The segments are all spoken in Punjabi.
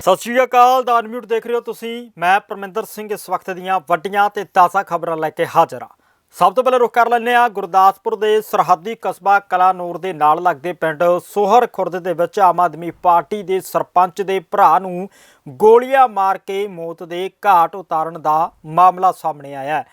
ਸਤਿ ਸ਼੍ਰੀ ਅਕਾਲ ਦਾ ਅਨਮਿਊਟ ਦੇਖ ਰਹੇ ਹੋ ਤੁਸੀਂ। ਮੈਂ ਪਰਮਿੰਦਰ ਸਿੰਘ ਇਸ ਵਕਤ ਦੀਆਂ ਵੱਡੀਆਂ ਤੇ ਤਾਜ਼ਾ ਖਬਰਾਂ ਲੈ ਕੇ ਹਾਜ਼ਰ ਹਾਂ। ਸਭ ਤੋਂ ਪਹਿਲਾਂ ਰੁਕ ਕਰ ਲੈਂਦੇ ਹਾਂ, ਗੁਰਦਾਸਪੁਰ ਦੇ ਸਰਹੱਦੀ ਕਸਬਾ ਕਲਾਨੌਰ ਦੇ ਨਾਲ ਲੱਗਦੇ ਪਿੰਡ ਸੋਹਰ ਖੁਰਦ ਦੇ ਵਿੱਚ ਆਮ ਆਦਮੀ ਪਾਰਟੀ ਦੇ ਸਰਪੰਚ ਦੇ ਭਰਾ ਨੂੰ ਗੋਲੀਆਂ ਮਾਰ ਕੇ ਮੌਤ ਦੇ ਘਾਟ ਉਤਾਰਨ ਦਾ ਮਾਮਲਾ ਸਾਹਮਣੇ ਆਇਆ ਹੈ।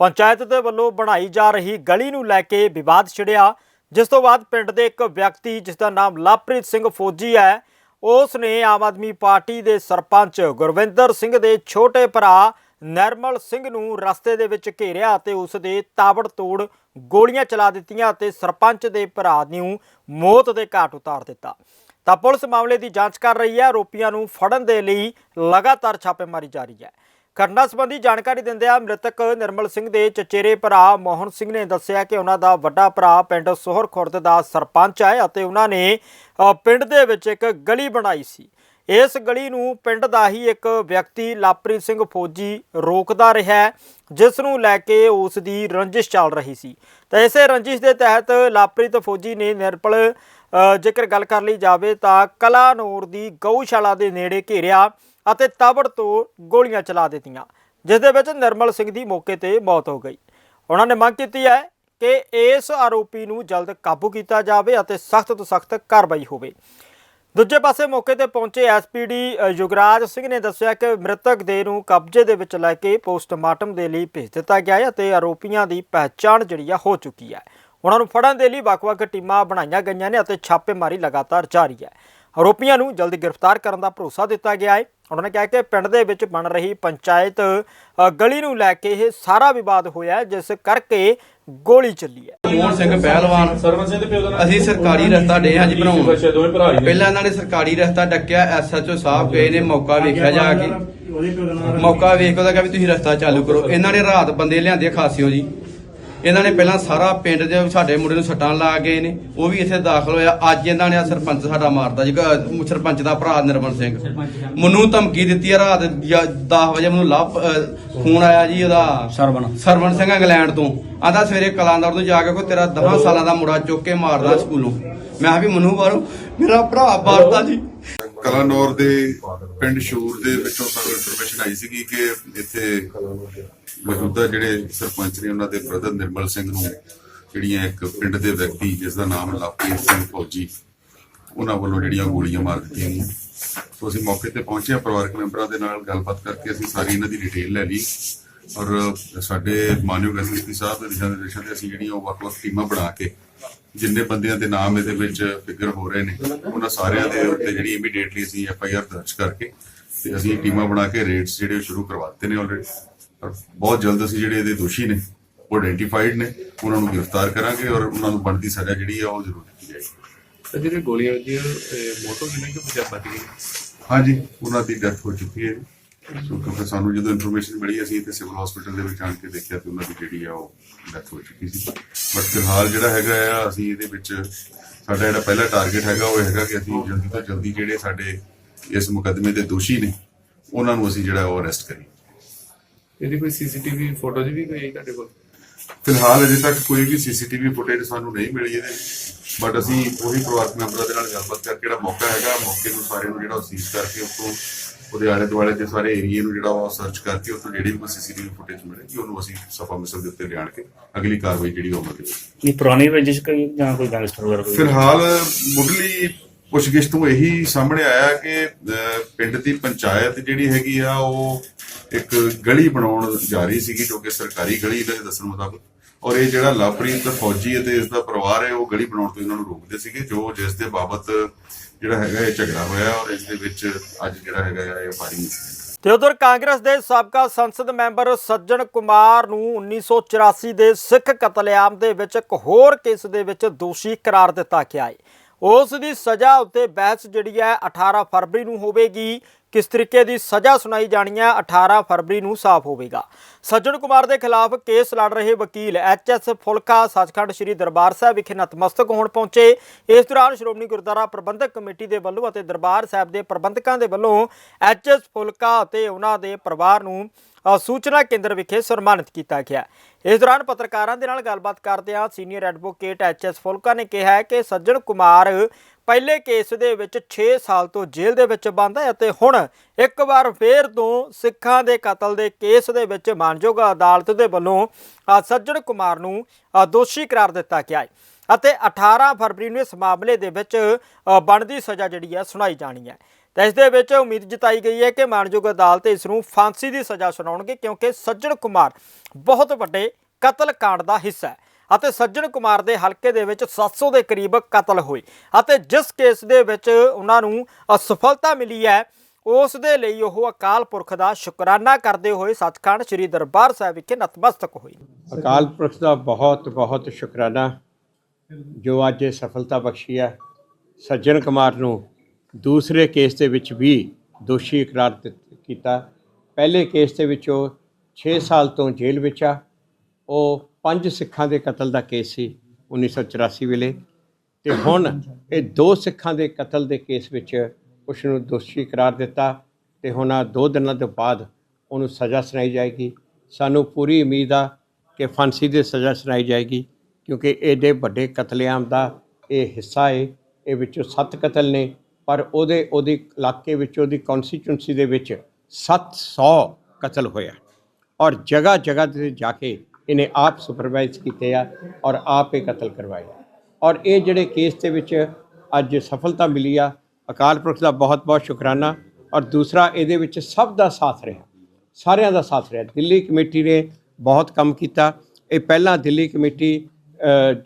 ਪੰਚਾਇਤ ਦੇ ਵੱਲੋਂ ਬਣਾਈ ਜਾ ਰਹੀ ਗਲੀ ਨੂੰ ਲੈ ਕੇ ਵਿਵਾਦ ਛਿੜਿਆ, ਜਿਸ ਤੋਂ ਬਾਅਦ ਪਿੰਡ ਦੇ ਇੱਕ ਵਿਅਕਤੀ ਜਿਸ ਦਾ ਨਾਮ ਲਵਪ੍ਰੀਤ ਸਿੰਘ ਫੌਜੀ ਹੈ ਉਸ ਨੇ ਆਮ ਆਦਮੀ ਪਾਰਟੀ ਦੇ ਸਰਪੰਚ ਗੁਰਵਿੰਦਰ ਸਿੰਘ ਦੇ ਛੋਟੇ ਭਰਾ ਨਰਮਲ ਸਿੰਘ ਨੂੰ ਰਸਤੇ ਦੇ ਵਿੱਚ ਘੇਰਿਆ ਅਤੇ ਉਸ ਦੇ ਤਾਬੜਤੋੜ ਗੋਲੀਆਂ ਚਲਾ ਦਿੱਤੀਆਂ ਅਤੇ ਸਰਪੰਚ ਦੇ ਭਰਾ ਨੂੰ ਮੌਤ ਦੇ ਘਾਟ ਉਤਾਰ ਦਿੱਤਾ। ਤਾਂ ਪੁਲਿਸ ਮਾਮਲੇ ਦੀ ਜਾਂਚ ਕਰ ਰਹੀ ਹੈ। ਆਰੋਪੀਆਂ ਨੂੰ ਫੜਨ ਦੇ ਲਈ ਲਗਾਤਾਰ ਛਾਪੇਮਾਰੀ ਜਾਰੀ ਹੈ। ਘਟਨਾ ਸੰਬੰਧੀ ਜਾਣਕਾਰੀ ਦਿੰਦਿਆਂ ਮ੍ਰਿਤਕ ਨਿਰਮਲ ਸਿੰਘ ਦੇ ਚਚੇਰੇ ਭਰਾ ਮੋਹਨ ਸਿੰਘ ਨੇ ਦੱਸਿਆ ਕਿ ਉਹਨਾਂ ਦਾ ਵੱਡਾ ਭਰਾ ਪਿੰਡ ਸੋਹਰ ਖੁਰਦ ਦਾ ਸਰਪੰਚ ਹੈ ਅਤੇ ਉਹਨਾਂ ਨੇ ਪਿੰਡ ਦੇ ਵਿੱਚ ਇੱਕ ਗਲੀ ਬਣਾਈ ਸੀ। ਇਸ ਗਲੀ ਨੂੰ ਪਿੰਡ ਦਾ ਹੀ ਇੱਕ ਵਿਅਕਤੀ ਲਾਪ੍ਰੀਤ ਸਿੰਘ ਫੌਜੀ ਰੋਕਦਾ ਰਿਹਾ ਜਿਸ ਨੂੰ ਲੈ ਕੇ ਉਸ ਦੀ ਰੰਜਿਸ਼ ਚੱਲ ਰਹੀ ਸੀ। ਤਾਂ ਇਸੇ ਰੰਜਿਸ਼ ਦੇ ਤਹਿਤ ਲਾਪ੍ਰੀਤ ਫੌਜੀ ਨੇ ਨਿਰਪਲ ਜੇਕਰ ਗੱਲ ਕਰ ਲਈ ਜਾਵੇ ਤਾਂ ਕਲਾਨੌਰ ਦੀ ਗਊਸ਼ਾਲਾ ਦੇ ਨੇੜੇ ਘੇਰਿਆ ਅਤੇ ਤਾਬੜ ਤੋਂ ਗੋਲੀਆਂ ਚਲਾ ਦਿੱਤੀਆਂ, ਜਿਸ ਦੇ ਵਿੱਚ ਨਿਰਮਲ ਸਿੰਘ ਦੀ ਮੌਕੇ ਤੇ ਮੌਤ ਹੋ ਗਈ। ਉਹਨਾਂ ਨੇ ਮੰਗ ਕੀਤੀ ਹੈ ਕਿ ਇਸ ਆਰੋਪੀ ਨੂੰ ਜਲਦ ਕਾਬੂ ਕੀਤਾ ਜਾਵੇ ਅਤੇ ਸਖਤ ਤੋਂ ਸਖਤ ਕਾਰਵਾਈ ਹੋਵੇ। ਦੂਜੇ ਪਾਸੇ ਮੌਕੇ ਤੇ ਪਹੁੰਚੇ ਐਸਪੀਡੀ ਯੁਗਰਾਜ ਸਿੰਘ ਨੇ ਦੱਸਿਆ ਕਿ ਮ੍ਰਿਤਕ ਦੇਹ ਨੂੰ ਕਬਜ਼ੇ ਦੇ ਵਿੱਚ ਲੈ ਕੇ ਪੋਸਟਮਾਰਟਮ ਦੇ ਲਈ ਭੇਜ ਦਿੱਤਾ ਗਿਆ ਹੈ ਅਤੇ ਆਰੋਪੀਆਂ ਦੀ ਪਹਿਚਾਣ ਜਿਹੜੀ ਆ ਹੋ ਚੁੱਕੀ ਹੈ। ਉਹਨਾਂ ਨੂੰ ਫੜਨ ਦੇ ਲਈ ਵੱਖ-ਵੱਖ ਟੀਮਾਂ ਬਣਾਈਆਂ ਗਈਆਂ ਨੇ ਅਤੇ ਛਾਪੇਮਾਰੀ ਲਗਾਤਾਰ ਜਾਰੀ ਹੈ। ਆਰੋਪੀਆਂ ਨੂੰ ਜਲਦੀ ਗ੍ਰਿਫਤਾਰ ਕਰਨ ਦਾ ਭਰੋਸਾ ਦਿੱਤਾ ਗਿਆ ਹੈ। ਉਹਨਾਂ ਨੇ ਕਿਹਾ ਕਿ ਪਿੰਡ ਦੇ ਵਿੱਚ ਬਣ ਰਹੀ ਪੰਚਾਇਤ ਗਲੀ ਨੂੰ ਲੈ ਕੇ ਇਹ ਸਾਰਾ ਵਿਵਾਦ ਹੋਇਆ ਜਿਸ ਕਰਕੇ ਗੋਲੀ ਚੱਲੀ ਹੈ। ਮੋਹਨ ਸਿੰਘ ਪਹਿਲਵਾਨ। ਸਰਵਨ ਸਿੰਘ ਦੇ ਪਿਓ ਦਾ ਅਸੀਂ ਸਰਕਾਰੀ ਰਸਤਾ ਡੇ ਹਾਂ ਜੀ ਬਣਾਉਣ। ਪਹਿਲਾਂ ਇਹਨਾਂ ਨੇ ਸਰਕਾਰੀ ਰਸਤਾ ਡੱਕਿਆ ਐਸਐਚਓ ਸਾਹਿਬ ਗਏ ਨੇ ਮੌਕਾ ਵੇਖਿਆ ਜਾ ਕੇ। ਮੌਕਾ ਵੇਖ ਉਹਦਾ ਕਿਹਾ ਵੀ ਤੁਸੀਂ ਰਸਤਾ ਚਾਲੂ ਕਰੋ। ਇਹਨਾਂ ਨੇ ਰਾਤ ਬੰਦੇ ਲਿਆਂਦੇ ਖਾਸਿਓ ਜੀ। ਇਹਨਾਂ ਨੇ ਪਹਿਲਾਂ ਸਾਰਾ ਪਿੰਡ ਦੇ ਸਾਡੇ ਮੁੰਡੇ ਨੂੰ ਸੱਟਾਂ ਲਾ ਗਏ ਨੇ ਉਹ ਵੀ ਇੱਥੇ ਦਾਖਲ ਹੋਇਆ। ਅੱਜ ਇਹਨਾਂ ਨੇ ਸਰਪੰਚ ਸਾਡਾ ਮਾਰਦਾ ਜੀ ਅਹ ਸਰਪੰਚ ਦਾ ਭਰਾ ਨਿਰਮਲ ਸਿੰਘ। ਮੈਨੂੰ ਧਮਕੀ ਦਿੱਤੀ ਆ ਰਾਤ 10 ਵਜੇ ਮੈਨੂੰ ਲੱਭ ਫੋਨ ਆਇਆ ਜੀ ਉਹਦਾ। ਸਰਵਣ। ਸਰਵਣ ਸਿੰਘ ਇੰਗਲੈਂਡ ਤੋਂ। ਆਂਦਾ ਸਵੇਰੇ ਕਲਾਂਦਰ ਤੋਂ ਜਾ ਕੇ ਕੋਈ ਤੇਰਾ 10 ਸਾਲਾਂ ਦਾ ਮੁੰਡਾ ਚੁੱਕ ਕੇ ਮਾਰਦਾ ਸਕੂਲੋਂ। ਮੈਂ ਕਿਹਾ ਵੀ ਮੈਨੂੰ ਬਾਹਰੋਂ ਮੇਰਾ ਭਰਾ ਮਾਰਦਾ ਜੀ। ਕਲਾਨੌਰ ਦੇ ਪਿੰਡ ਸ਼ੂਰ ਦੇ ਵਿੱਚੋਂ ਸਾਨੂੰ ਇਨਫੋਰਮੇਸ਼ਨ ਆਈ ਸੀਗੀ ਕਿ ਇੱਥੇ ਮੌਜੂਦਾ ਜਿਹੜੇ ਸਰਪੰਚ ਨੇ ਉਹਨਾਂ ਦੇ ਬ੍ਰਦਰ ਨਿਰਮਲ ਸਿੰਘ ਨੂੰ, ਜਿਹੜੀਆਂ ਇੱਕ ਪਿੰਡ ਦੇ ਵਿਅਕਤੀ ਜਿਸ ਦਾ ਨਾਮ ਲਵਪ੍ਰੀਤ ਸਿੰਘ ਫੌਜੀ, ਉਹਨਾਂ ਵੱਲੋਂ ਜਿਹੜੀਆਂ ਗੋਲੀਆਂ ਮਾਰ ਦਿੱਤੀਆਂ ਗਈਆਂ। ਸੋ ਅਸੀਂ ਮੌਕੇ ਤੇ ਪਹੁੰਚੇ ਪਰਿਵਾਰਕ ਮੈਂਬਰਾਂ ਦੇ ਨਾਲ ਗੱਲਬਾਤ ਕਰਕੇ ਅਸੀਂ ਸਾਰੀ ਇਹਨਾਂ ਦੀ ਡਿਟੇਲ ਲੈ ਲਈ। ਔਰ ਸਾਡੇ ਮਾਨਯੋਗ ਐਸਐਸਪੀ ਸਾਹਿਬ ਦੇ ਦਿਸ਼ਾ ਨਿਰਦੇਸ਼ਾਂ ਤੇ ਅਸੀਂ ਜਿਹੜੀਆਂ ਉਹ ਵੱਖ-ਵੱਖ ਟੀਮਾਂ ਬਣਾ ਕੇ ਜਿੰਨੇ ਬੰਦਿਆਂ ਦੇ ਨਾਮ ਇਹਦੇ ਵਿੱਚ ਫਿਗਰ ਹੋ ਰਹੇ ਨੇ ਉਹਨਾਂ ਸਾਰਿਆਂ ਦੇ ਉੱਤੇ ਜਿਹੜੀ ਇਮੀਡੀਏਟਲੀ ਅਸੀਂ ਐਫ ਆਈ ਆਰ ਦਰਜ ਕਰਕੇ ਤੇ ਅਸੀਂ ਟੀਮਾਂ ਬਣਾ ਕੇ ਰੇਡਸ ਜਿਹੜੇ ਸ਼ੁਰੂ ਕਰਵਾਤੇ ਨੇ ਆਲਰੇਡੀ ਔਰ ਬਹੁਤ ਜਲਦ ਅਸੀਂ ਜਿਹੜੇ ਇਹਦੇ ਦੋਸ਼ੀ ਨੇ ਉਹ ਆਇਡੈਂਟੀਫਾਈਡ ਨੇ ਉਹਨਾਂ ਨੂੰ ਗ੍ਰਿਫਤਾਰ ਕਰਾਂਗੇ ਔਰ ਉਹਨਾਂ ਨੂੰ ਬਣਦੀ ਸਜ਼ਾ ਜਿਹੜੀ ਆ ਉਹ ਜ਼ਰੂਰ ਦਿੱਤੀ ਜਾਏਗੀ। ਤੇ ਜਿਹੜੇ ਗੋਲੀਆਂ ਵੱਜੀਆਂ ਮੋਟੋ ਕਿੰਨੇ ਕਿ ਪੰਜਾਬਾ ਦੀ ਹਾਂਜੀ ਉਹਨਾਂ ਦੀ ਡੈਥ ਹੋ ਚੁੱਕੀ ਹੈ ਸੋ ਕਿਉਂਕਿ ਸਾਨੂੰ ਜਦੋਂ ਇਨਫੋਰਮੇਸ਼ਨ ਮਿਲੀ ਅਸੀਂ ਇੱਥੇ ਸਿਵਲ ਹਸਪੀਟਲ ਦੇ ਵਿੱਚ ਆਣ ਕੇ ਦੇਖਿਆ ਤੇ ਉਹਨਾਂ ਦੀ ਜਿਹੜੀ ਆ ਉਹ ਡੈਥ ਹੋ ਚੁੱਕੀ ਸੀ। ਬਟ ਫਿਲਹਾਲ ਜਿਹੜਾ ਹੈਗਾ ਆ ਅਸੀਂ ਇਹਦੇ ਵਿੱਚ ਸਾਡਾ ਜਿਹੜਾ ਪਹਿਲਾ ਟਾਰਗੇਟ ਹੈਗਾ ਉਹ ਹੈਗਾ ਕਿ ਅਸੀਂ ਜਲਦੀ ਤੋਂ ਜਲਦੀ ਜਿਹੜੇ ਸਾਡੇ ਇਸ ਮੁਕੱਦਮੇ ਦੇ ਦੋਸ਼ੀ ਨੇ ਉਹਨਾਂ ਨੂੰ ਅਸੀਂ ਜਿਹੜਾ ਉਹ ਅਰੈਸਟ ਕਰੀਏ। ਇਹਦੀ ਕੋਈ ਸੀਸੀਟੀਵੀ ਫੋਟੋਜ਼ ਵੀ ਕੋਈ ਹੈ ਤੁਹਾਡੇ ਕੋਲ? ਫਿਲਹਾਲ ਅਜੇ ਤੱਕ ਕੋਈ ਵੀ ਸੀਸੀਟੀਵੀ ਫੁਟੇਜ ਸਾਨੂੰ ਨਹੀਂ ਮਿਲੀ ਇਹਦੇ ਬਟ ਅਸੀਂ ਉਹੀ ਪਰਿਵਾਰਕ ਮੈਂਬਰਾਂ ਦੇ ਨਾਲ ਗੱਲਬਾਤ ਕਰਕੇ ਜਿਹੜਾ ਮੌਕਾ ਹੈਗਾ ਮੌਕੇ ਨੂੰ ਸਾਰੇ ਨੂੰ ਜਿਹੜਾ ਸੀਜ਼ ਕਰਕੇ ਉਤੋਂ ਉਹਦੇ ਆਲੇ ਦੁਆਲੇ ਦੇ ਸਾਰੇ ਏਰੀਏ ਨੂੰ ਜਿਹੜਾ ਉਹ ਸਰਚ ਕਰਕੇ ਉਤੋਂ ਜਿਹੜੀ ਵੀ ਕੋਈ ਸੀਸੀਟੀਵੀ ਫੁਟੇਜ ਮਿਲੇਗੀ ਉਹਨੂੰ ਅਸੀਂ ਸਫਾ ਮਿਸਲ ਦੇ ਉੱਤੇ ਲਿਆਣ ਕੇ ਅਗਲੀ ਕਾਰਵਾਈ ਜਿਹੜੀ ਉਹ ਅਮਲ ਇਹ ਪੁਰਾਣੀ ਰੰਜਿਸ਼ ਕੋਈ ਜਾਂ ਕੋਈ ਗੈਂਗਸਟਰ ਵਗੈਰਾ ਕੋਈ? ਫਿਲਹਾਲ ਮੁੱਢਲੀ ਪੁੱਛਗਿੱਛ ਤੋਂ ਇਹੀ ਸਾਹਮਣੇ ਆਇਆ ਕਿ ਪਿੰਡ ਦੀ ਪੰਚਾਇਤ ਜਿਹੜੀ ਹੈਗੀ ਆ ਉਹ ਇੱਕ ਗਲੀ ਬਣਾਉਣ ਜਾ ਰਹੀ ਸੀਗੀ ਜੋ ਕਿ ਸਰਕਾਰੀ ਗਲੀ ਦੇ ਦੱਸਣ ਮੁਤਾਬਕ। ਔਰ ਇਹ ਜਿਹੜਾ ਲਵਪ੍ਰੀਤ ਫੌਜੀ ਅਤੇ ਇਸ ਦਾ ਪਰਿਵਾਰ ਹੈ ਉਹ ਗਲੀ ਬਣਾਉਣ ਤੋਂ ਇਹਨਾਂ ਨੂੰ ਰੋਕਦੇ ਸੀਗੇ ਜੋ ਜਿਸ ਦੇ ਬਾਬਤ ਜਿਹੜਾ ਹੈਗਾ ਇਹ ਝਗੜਾ ਹੋਇਆ ਔਰ ਇਸ ਦੇ ਵਿੱਚ ਅੱਜ ਜਿਹੜਾ ਹੈਗਾ ਇਹ ਫਾਇਰਿੰਗ ਤੇ ਉਧਰ ਕਾਂਗਰਸ ਦੇ ਸਾਬਕਾ ਸੰਸਦ ਮੈਂਬਰ ਸੱਜਣ ਕੁਮਾਰ ਨੂੰ 1984 ਦੇ ਸਿੱਖ ਕਤਲੇਆਮ ਦੇ ਵਿੱਚ ਇੱਕ ਹੋਰ ਕੇਸ ਦੇ ਵਿੱਚ ਦੋਸ਼ੀ ਕਰਾਰ ਦਿੱਤਾ ਗਿਆ ਹੈ। ਉਸ ਦੀ ਸਜ਼ਾ ਉੱਤੇ ਬਹਿਸ ਜਿਹੜੀ ਹੈ 18 ਫਰਵਰੀ ਨੂੰ ਹੋਵੇਗੀ। ਕਿਸ ਤਰੀਕੇ ਦੀ ਸਜ਼ਾ ਸੁਣਾਈ ਜਾਣੀ ਹੈ 18 ਫਰਵਰੀ ਨੂੰ ਸਾਫ਼ ਹੋਵੇਗਾ। ਸੱਜਣ ਕੁਮਾਰ ਦੇ ਖਿਲਾਫ ਕੇਸ ਲੜ ਰਹੇ ਵਕੀਲ ਐਚਐਸ ਫੁਲਕਾ, ਸੱਚਖੰਡ ਸ੍ਰੀ ਦਰਬਾਰ ਸਾਹਿਬ ਵਿਖੇ ਨਤਮਸਤਕ ਹੋਣ ਪਹੁੰਚੇ। ਇਸ ਦੌਰਾਨ ਸ਼੍ਰੋਮਣੀ ਗੁਰਦੁਆਰਾ ਪ੍ਰਬੰਧਕ ਕਮੇਟੀ ਦੇ ਵੱਲੋਂ ਅਤੇ ਦਰਬਾਰ ਸਾਹਿਬ ਦੇ ਪ੍ਰਬੰਧਕਾਂ ਦੇ ਵੱਲੋਂ ਐਚਐਸ ਫੁਲਕਾ ਅਤੇ ਉਹਨਾਂ ਦੇ ਪਰਿਵਾਰ ਨੂੰ ਸੂਚਨਾ ਕੇਂਦਰ ਵਿਖੇ ਸਨਮਾਨਿਤ ਕੀਤਾ ਗਿਆ। ਇਸ ਦੌਰਾਨ ਪੱਤਰਕਾਰਾਂ ਦੇ ਨਾਲ ਗੱਲਬਾਤ ਕਰਦਿਆਂ ਸੀਨੀਅਰ ਐਡਵੋਕੇਟ ਐਚਐਸ ਫੁਲਕਾ ਨੇ ਕਿਹਾ ਕਿ ਸੱਜਣ ਕੁਮਾਰ ਪਹਿਲੇ ਕੇਸ ਦੇ ਵਿੱਚ 6 ਸਾਲ ਤੋਂ ਜੇਲ੍ਹ ਦੇ ਵਿੱਚ ਬੰਦ ਹੈ ਅਤੇ ਹੁਣ ਇੱਕ ਵਾਰ ਫੇਰ ਤੋਂ ਸਿੱਖਾਂ ਦੇ ਕਤਲ ਦੇ ਕੇਸ ਦੇ ਵਿੱਚ ਮਾਨਯੋਗ ਅਦਾਲਤ ਦੇ ਵੱਲੋਂ ਸੱਜਣ ਕੁਮਾਰ ਨੂੰ ਦੋਸ਼ੀ ਕਰਾਰ ਦਿੱਤਾ ਗਿਆ ਹੈ। ਅਤੇ 18 ਫਰਵਰੀ ਨੂੰ ਇਸ ਮਾਮਲੇ ਦੇ ਵਿੱਚ ਬਣਦੀ ਸਜ਼ਾ ਜਿਹੜੀ ਹੈ ਸੁਣਾਈ ਜਾਣੀ ਹੈ। ਤਾਂ ਇਸ ਦੇ ਵਿੱਚ ਉਮੀਦ ਜਤਾਈ ਗਈ ਹੈ ਕਿ ਮਾਨਯੋਗ ਅਦਾਲਤ ਇਸ ਨੂੰ ਫਾਂਸੀ ਦੀ ਸਜ਼ਾ ਸੁਣਾਉਣਗੇ ਕਿਉਂਕਿ ਸੱਜਣ ਕੁਮਾਰ ਬਹੁਤ ਵੱਡੇ ਕਤਲ ਕਾਂਡ ਦਾ ਹਿੱਸਾ ਹੈ। ਅਤੇ ਸੱਜਣ ਕੁਮਾਰ ਦੇ ਹਲਕੇ ਦੇ ਵਿੱਚ 700 ਦੇ ਕਰੀਬ ਕਤਲ ਹੋਏ। ਅਤੇ ਜਿਸ ਕੇਸ ਦੇ ਵਿੱਚ ਉਹਨਾਂ ਨੂੰ ਅਸਫਲਤਾ ਮਿਲੀ ਹੈ, ਉਸ ਦੇ ਲਈ ਉਹ ਅਕਾਲ ਪੁਰਖ ਦਾ ਸ਼ੁਕਰਾਨਾ ਕਰਦੇ ਹੋਏ ਸੱਚਖੰਡ ਸ੍ਰੀ ਦਰਬਾਰ ਸਾਹਿਬ ਵਿਖੇ ਨਤਮਸਤਕ ਹੋਏ। ਅਕਾਲ ਪੁਰਖ ਦਾ ਬਹੁਤ ਬਹੁਤ ਸ਼ੁਕਰਾਨਾ, ਜੋ ਅੱਜ ਇਹ ਸਫਲਤਾ ਬਖਸ਼ੀ ਹੈ। ਸੱਜਣ ਕੁਮਾਰ ਨੂੰ ਦੂਸਰੇ ਕੇਸ ਦੇ ਵਿੱਚ ਵੀ ਦੋਸ਼ੀ ਇਕਰਾਰ ਦਿੱਤ- ਕੀਤਾ। ਪਹਿਲੇ ਕੇਸ ਦੇ ਵਿੱਚ ਉਹ 6 ਸਾਲ ਤੋਂ ਜੇਲ੍ਹ ਵਿੱਚ ਆ। ਉਹ ਪੰਜ ਸਿੱਖਾਂ ਦੇ ਕਤਲ ਦਾ ਕੇਸ ਸੀ 1984 ਵੇਲੇ। ਤੇ ਹੁਣ ਇਹ ਦੋ ਸਿੱਖਾਂ ਦੇ ਕਤਲ ਦੇ ਕੇਸ ਵਿੱਚ ਉਸ ਨੂੰ ਦੋਸ਼ੀ ਕਰਾਰ ਦਿੱਤਾ ਤੇ ਹੁਣ ਆ ਦੋ ਦਿਨਾਂ ਤੋਂ ਬਾਅਦ ਉਹਨੂੰ ਸਜ਼ਾ ਸੁਣਾਈ ਜਾਏਗੀ। ਸਾਨੂੰ ਪੂਰੀ ਉਮੀਦ ਆ ਕਿ ਫਾਂਸੀ ਦੀ ਸਜ਼ਾ ਸੁਣਾਈ ਜਾਏਗੀ, ਕਿਉਂਕਿ ਇਹਦੇ ਵੱਡੇ ਕਤਲੇਆਮ ਦਾ ਇਹ ਹਿੱਸਾ ਹੈ ਇਹ ਵਿੱਚੋਂ ਸੱਤ ਕਤਲ ਨੇ, ਪਰ ਉਹਦੇ, ਉਹਦੀ ਇਲਾਕੇ ਵਿੱਚ, ਉਹਦੀ ਕਨਸਟੀਚੁਐਂਸੀ ਦੇ ਵਿੱਚ 700 ਕਤਲ ਹੋਇਆ। ਔਰ ਜਗ੍ਹਾ ਜਗ੍ਹਾ ਤੇ ਜਾ ਕੇ ਇਹਨੇ ਆਪ ਸੁਪਰਵਾਈਜ਼ ਕੀਤੇ ਆ ਔਰ ਆਪ ਇਹ ਕਤਲ ਕਰਵਾਏ ਔਰ ਇਹ ਜਿਹੜੇ ਕੇਸ ਦੇ ਵਿੱਚ ਅੱਜ ਸਫਲਤਾ ਮਿਲੀ ਆ ਅਕਾਲ ਪੁਰਖ ਦਾ ਬਹੁਤ ਬਹੁਤ ਸ਼ੁਕਰਾਨਾ ਔਰ ਦੂਸਰਾ ਇਹਦੇ ਵਿੱਚ ਸਭ ਦਾ ਸਾਥ ਰਿਹਾ ਸਾਰਿਆਂ ਦਾ ਸਾਥ ਰਿਹਾ ਦਿੱਲੀ ਕਮੇਟੀ ਨੇ ਬਹੁਤ ਕੰਮ ਕੀਤਾ ਇਹ ਪਹਿਲਾਂ ਦਿੱਲੀ ਕਮੇਟੀ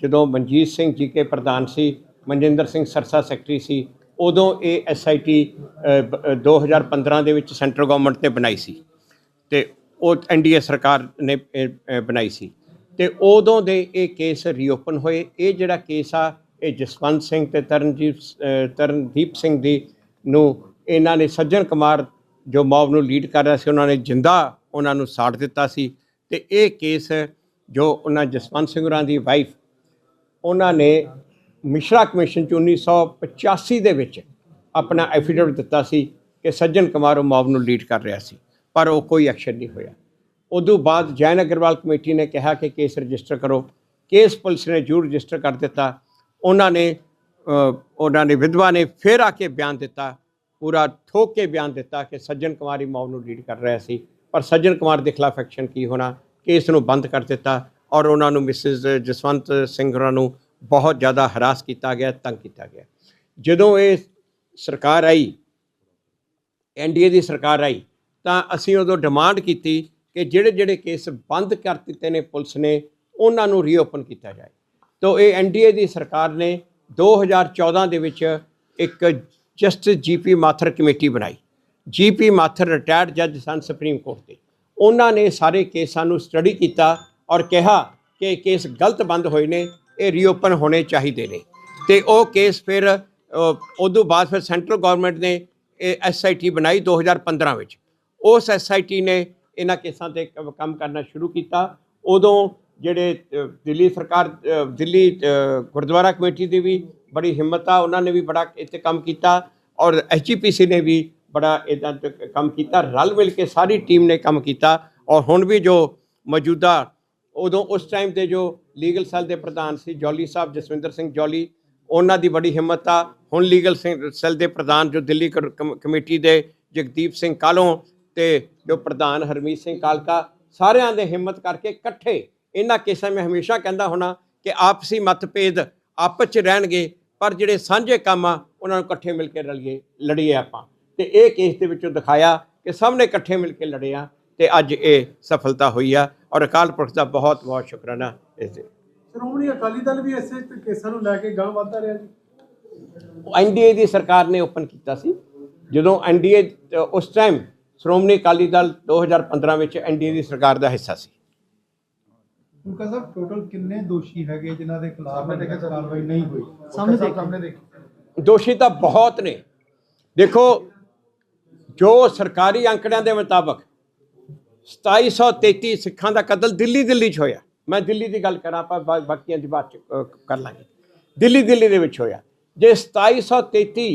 ਜਦੋਂ ਮਨਜੀਤ ਸਿੰਘ ਜੀ ਕੇ ਪ੍ਰਧਾਨ ਸੀ ਮਨਜਿੰਦਰ ਸਿੰਘ ਸਰਸਾ ਸੈਕਟਰੀ ਸੀ ਉਦੋਂ ਇਹ ਐਸਆਈਟੀ 2015 ਦੇ ਵਿੱਚ ਸੈਂਟਰ ਗਵਰਨਮੈਂਟ ਨੇ ਬਣਾਈ ਸੀ ਤੇ ਉਹ ਐਨਡੀਏ ਸਰਕਾਰ ਨੇ ਬਣਾਈ ਸੀ। ਤੇ ਉਦੋਂ ਦੇ ਇਹ ਕੇਸ ਰੀਓਪਨ ਹੋਏ। ਇਹ ਜਿਹੜਾ ਕੇਸ ਆ, ਇਹ ਜਸਵੰਤ ਸਿੰਘ ਤੇ ਤਰਨਜੀਤ ਤਰਨਦੀਪ ਸਿੰਘ ਦੀ ਨੂੰ ਇਹਨਾਂ ਨੇ ਸੱਜਣ ਕੁਮਾਰ ਜੋ ਮੌਬ ਨੂੰ ਲੀਡ ਕਰ ਰਿਹਾ ਸੀ, ਉਹਨਾਂ ਨੇ ਜਿੰਦਾ ਉਹਨਾਂ ਨੂੰ ਸਾੜ ਦਿੱਤਾ ਸੀ। ਤੇ ਇਹ ਕੇਸ ਜੋ ਉਹਨਾਂ ਜਸਵੰਤ ਸਿੰਘ ਹੋਰਾਂ ਦੀ ਵਾਈਫ ਉਹਨਾਂ ਨੇ ਮਿਸ਼ਰਾ ਕਮਿਸ਼ਨ ਚ 1985 ਦੇ ਵਿੱਚ ਆਪਣਾ ਐਫੀਡੇਵਿਟ ਦਿੱਤਾ ਸੀ ਕਿ ਸੱਜਣ ਕੁਮਾਰ ਉਹ ਮੌਬ ਨੂੰ ਲੀਡ ਕਰ ਰਿਹਾ ਸੀ। ਪਰ ਉਹ ਕੋਈ ਐਕਸ਼ਨ ਨਹੀਂ ਹੋਇਆ। ਉਦੋਂ ਬਾਅਦ ਜੈਨ ਅਗਰਵਾਲ ਕਮੇਟੀ ਨੇ ਕਿਹਾ ਕਿ ਕੇਸ ਰਜਿਸਟਰ ਕਰੋ। ਕੇਸ ਪੁਲਿਸ ਨੇ ਜੂਰ ਰਜਿਸਟਰ ਕਰ ਦਿੱਤਾ। ਉਹਨਾਂ ਨੇ ਉਹਨਾਂ ਨੇ ਵਿਧਵਾ ਨੇ ਫਿਰ ਆ ਕੇ ਬਿਆਨ ਦਿੱਤਾ। ਪੂਰਾ ਠੋਕ ਕੇ ਬਿਆਨ ਦਿੱਤਾ ਕਿ ਸੱਜਣ ਕੁਮਾਰੀ ਹੀ ਨੂੰ ਲੀਡ ਕਰ ਰਿਹਾ ਸੀ। ਪਰ ਸੱਜਣ ਕੁਮਾਰ ਦੇ ਖਿਲਾਫ ਐਕਸ਼ਨ ਕੀ ਹੋਣਾ? ਕੇਸ ਨੂੰ ਬੰਦ ਕਰ ਦਿੱਤਾ ਔਰ ਉਹਨਾਂ ਨੂੰ ਮਿਸਿਸ ਜਸਵੰਤ ਸਿੰਘ ਹੋਰਾਂ ਨੂੰ ਬਹੁਤ ਜ਼ਿਆਦਾ ਹਰਾਸ ਕੀਤਾ ਗਿਆ, ਤੰਗ ਕੀਤਾ ਗਿਆ। ਜਦੋਂ ਇਹ ਸਰਕਾਰ ਆਈ ਐਨਡੀਏ ਦੀ ਸਰਕਾਰ ਆਈ ਤਾਂ ਅਸੀਂ ਉਦੋਂ ਡਿਮਾਂਡ ਕੀਤੀ ਕਿ ਜਿਹੜੇ ਜਿਹੜੇ ਕੇਸ ਬੰਦ ਕਰ ਦਿੱਤੇ ਨੇ ਪੁਲਿਸ ਨੇ ਉਹਨਾਂ ਨੂੰ ਰੀਓਪਨ ਕੀਤਾ ਜਾਏ। ਤੋਂ ਇਹ ਐਨਡੀਏ ਦੀ ਸਰਕਾਰ ਨੇ 2014 ਦੇ ਵਿੱਚ ਇੱਕ ਜਸਟਿਸ ਜੀਪੀ ਮਾਥਰ ਕਮੇਟੀ ਬਣਾਈ। ਜੀਪੀ ਮਾਥਰ ਰਿਟਾਇਰਡ ਜੱਜ ਸਨ ਸੁਪਰੀਮ ਕੋਰਟ ਦੇ। ਉਹਨਾਂ ਨੇ ਸਾਰੇ ਕੇਸਾਂ ਨੂੰ ਸਟੱਡੀ ਕੀਤਾ ਔਰ ਕਿਹਾ ਕਿ ਇਹ ਕੇਸ ਗਲਤ ਬੰਦ ਹੋਏ ਨੇ ਇਹ ਰੀਓਪਨ ਹੋਣੇ ਚਾਹੀਦੇ ਨੇ। ਤੇ ਉਹ ਕੇਸ ਫਿਰ ਅ, ਉਦੋਂ ਬਾਅਦ ਫਿਰ ਸੈਂਟਰਲ ਗਵਰਨਮੈਂਟ ਨੇ ਇਹ ਐਸਆਈਟੀ ਬਣਾਈ 2015 ਵਿੱਚ। ਉਸ ਐਸਆਈਟੀ ਨੇ ਇਹਨਾਂ ਕੇਸਾਂ ਤੇ ਕ- ਕੰਮ ਕਰਨਾ ਸ਼ੁਰੂ ਕੀਤਾ। ਉਦੋਂ ਜਿਹੜੇ ਦਿੱਲੀ ਸਰਕਾਰ ਦਿੱਲੀ ਗੁਰਦੁਆਰਾ ਕਮੇਟੀ ਦੀ ਵੀ ਬੜੀ ਹਿੰਮਤ ਆ, ਉਹਨਾਂ ਨੇ ਵੀ ਬੜਾ ਇੱਥੇ ਕੰਮ ਕੀਤਾ ਔਰ ਐਚਜੀਪੀਸੀ ਨੇ ਵੀ ਬੜਾ ਇਦਾਂ ਕੰਮ ਕੀਤਾ। ਰਲ ਮਿਲ ਕੇ ਸਾਰੀ ਟੀਮ ਨੇ ਕੰਮ ਕੀਤਾ ਔਰ ਹੁਣ ਵੀ ਜੋ ਮੌਜੂਦਾ, ਉਦੋਂ ਉਸ ਟਾਈਮ ਦੇ ਜੋ ਲੀਗਲ ਸੈੱਲ ਦੇ ਪ੍ਰਧਾਨ ਸੀ ਜੌਲੀ ਸਾਹਿਬ, ਜਸਵਿੰਦਰ ਸਿੰਘ ਜੌਲੀ, ਉਹਨਾਂ ਦੀ ਬੜੀ ਹਿੰਮਤ ਆ। ਹੁਣ ਲੀਗਲ ਸੈੱਲ ਦੇ ਪ੍ਰਧਾਨ ਜੋ ਦਿੱਲੀ ਕਮ- ਕਮੇਟੀ ਦੇ ਜਗਦੀਪ ਸਿੰਘ ਕਾਲੋਂ ਤੇ ਜੋ ਪ੍ਰਧਾਨ ਹਰਮੀਤ ਸਿੰਘ ਕਾਲਕਾ ਸਾਰਿਆਂ ਦੇ ਹਿੰਮਤ ਕਰਕੇ ਇਕੱਠੇ ਇਹਨਾਂ ਕੇਸਾਂ ਮੈਂ ਹਮੇਸ਼ਾ ਕਹਿੰਦਾ ਹੁਣਾ ਕਿ ਆਪਸੀ ਮਤਭੇਦ ਆਪਸ ਚ ਰਹਿਣਗੇ ਪਰ ਜਿਹੜੇ ਸਾਂਝੇ ਕੰਮ ਆ ਉਹਨਾਂ ਨੂੰ ਇਕੱਠੇ ਮਿਲ ਕੇ ਰਲੀਏ ਲੜੀਏ ਆਪਾਂ। ਤੇ ਇਹ ਕੇਸ ਦੇ ਵਿੱਚੋਂ ਦਿਖਾਇਆ ਕਿ ਸਭ ਨੇ ਇਕੱਠੇ ਮਿਲ ਕੇ ਲੜੇ ਆ ਤੇ ਅੱਜ ਇਹ ਸਫਲਤਾ ਹੋਈ ਆ ਔਰ ਅਕਾਲ ਪੁਰਖ ਦਾ ਬਹੁਤ ਬਹੁਤ ਸ਼ੁਕਰਾਨਾ ਇਸ ਦੇ। ਸ਼੍ਰੋਮਣੀ ਅਕਾਲੀ ਦਲ ਵੀ ਇਸੇ ਕੇਸਾਂ ਨੂੰ ਲੈ ਕੇ ਗਾਂ ਵਧਦਾ ਰਿਹਾ ਜੀ। ਐਨਡੀਏ ਦੀ ਸਰਕਾਰ ਨੇ ਓਪਨ ਕੀਤਾ ਸੀ। ਜਦੋਂ ਐਨਡੀਏ ਉਸ ਟਾਈਮ ਸ਼੍ਰੋਮਣੀ ਅਕਾਲੀ ਦਲ 2015 ਵਿੱਚ ਐਨਡੀਏ ਦੀ ਸਰਕਾਰ ਦਾ ਹਿੱਸਾ ਸੀ। ਉਨਕਾ ਸਾਹਿਬ ਟੋਟਲ ਕਿੰਨੇ ਦੋਸ਼ੀ ਹੈਗੇ ਜਿਨ੍ਹਾਂ ਦੇ ਖਿਲਾਫ ਅਜੇ ਤੱਕ ਕਾਰਵਾਈ ਨਹੀਂ ਹੋਈ? ਸਾਹਮਣੇ ਦੇਖੋ। ਸਾਹਮਣੇ ਦੇਖੋ। ਦੋਸ਼ੀ ਤਾਂ ਬਹੁਤ ਨੇ। ਦੇਖੋ ਜੋ ਸਰਕਾਰੀ ਅੰਕੜਿਆਂ ਦੇ ਮੁਤਾਬਕ 2733 ਸਿੱਖਾਂ ਦਾ ਕਤਲ ਦਿੱਲੀ ਦਿੱਲੀ 'ਚ ਹੋਇਆ। ਮੈਂ ਦਿੱਲੀ ਦੀ ਗੱਲ ਕਰਾਂ ਆਪਾਂ ਬਾਕੀਆਂ ਦੀ ਬਾਤ ਕਰ ਲਾਂਗੇ। ਦਿੱਲੀ ਦਿੱਲੀ ਦੇ ਵਿੱਚ ਹੋਇਆ। ਜੇ 2733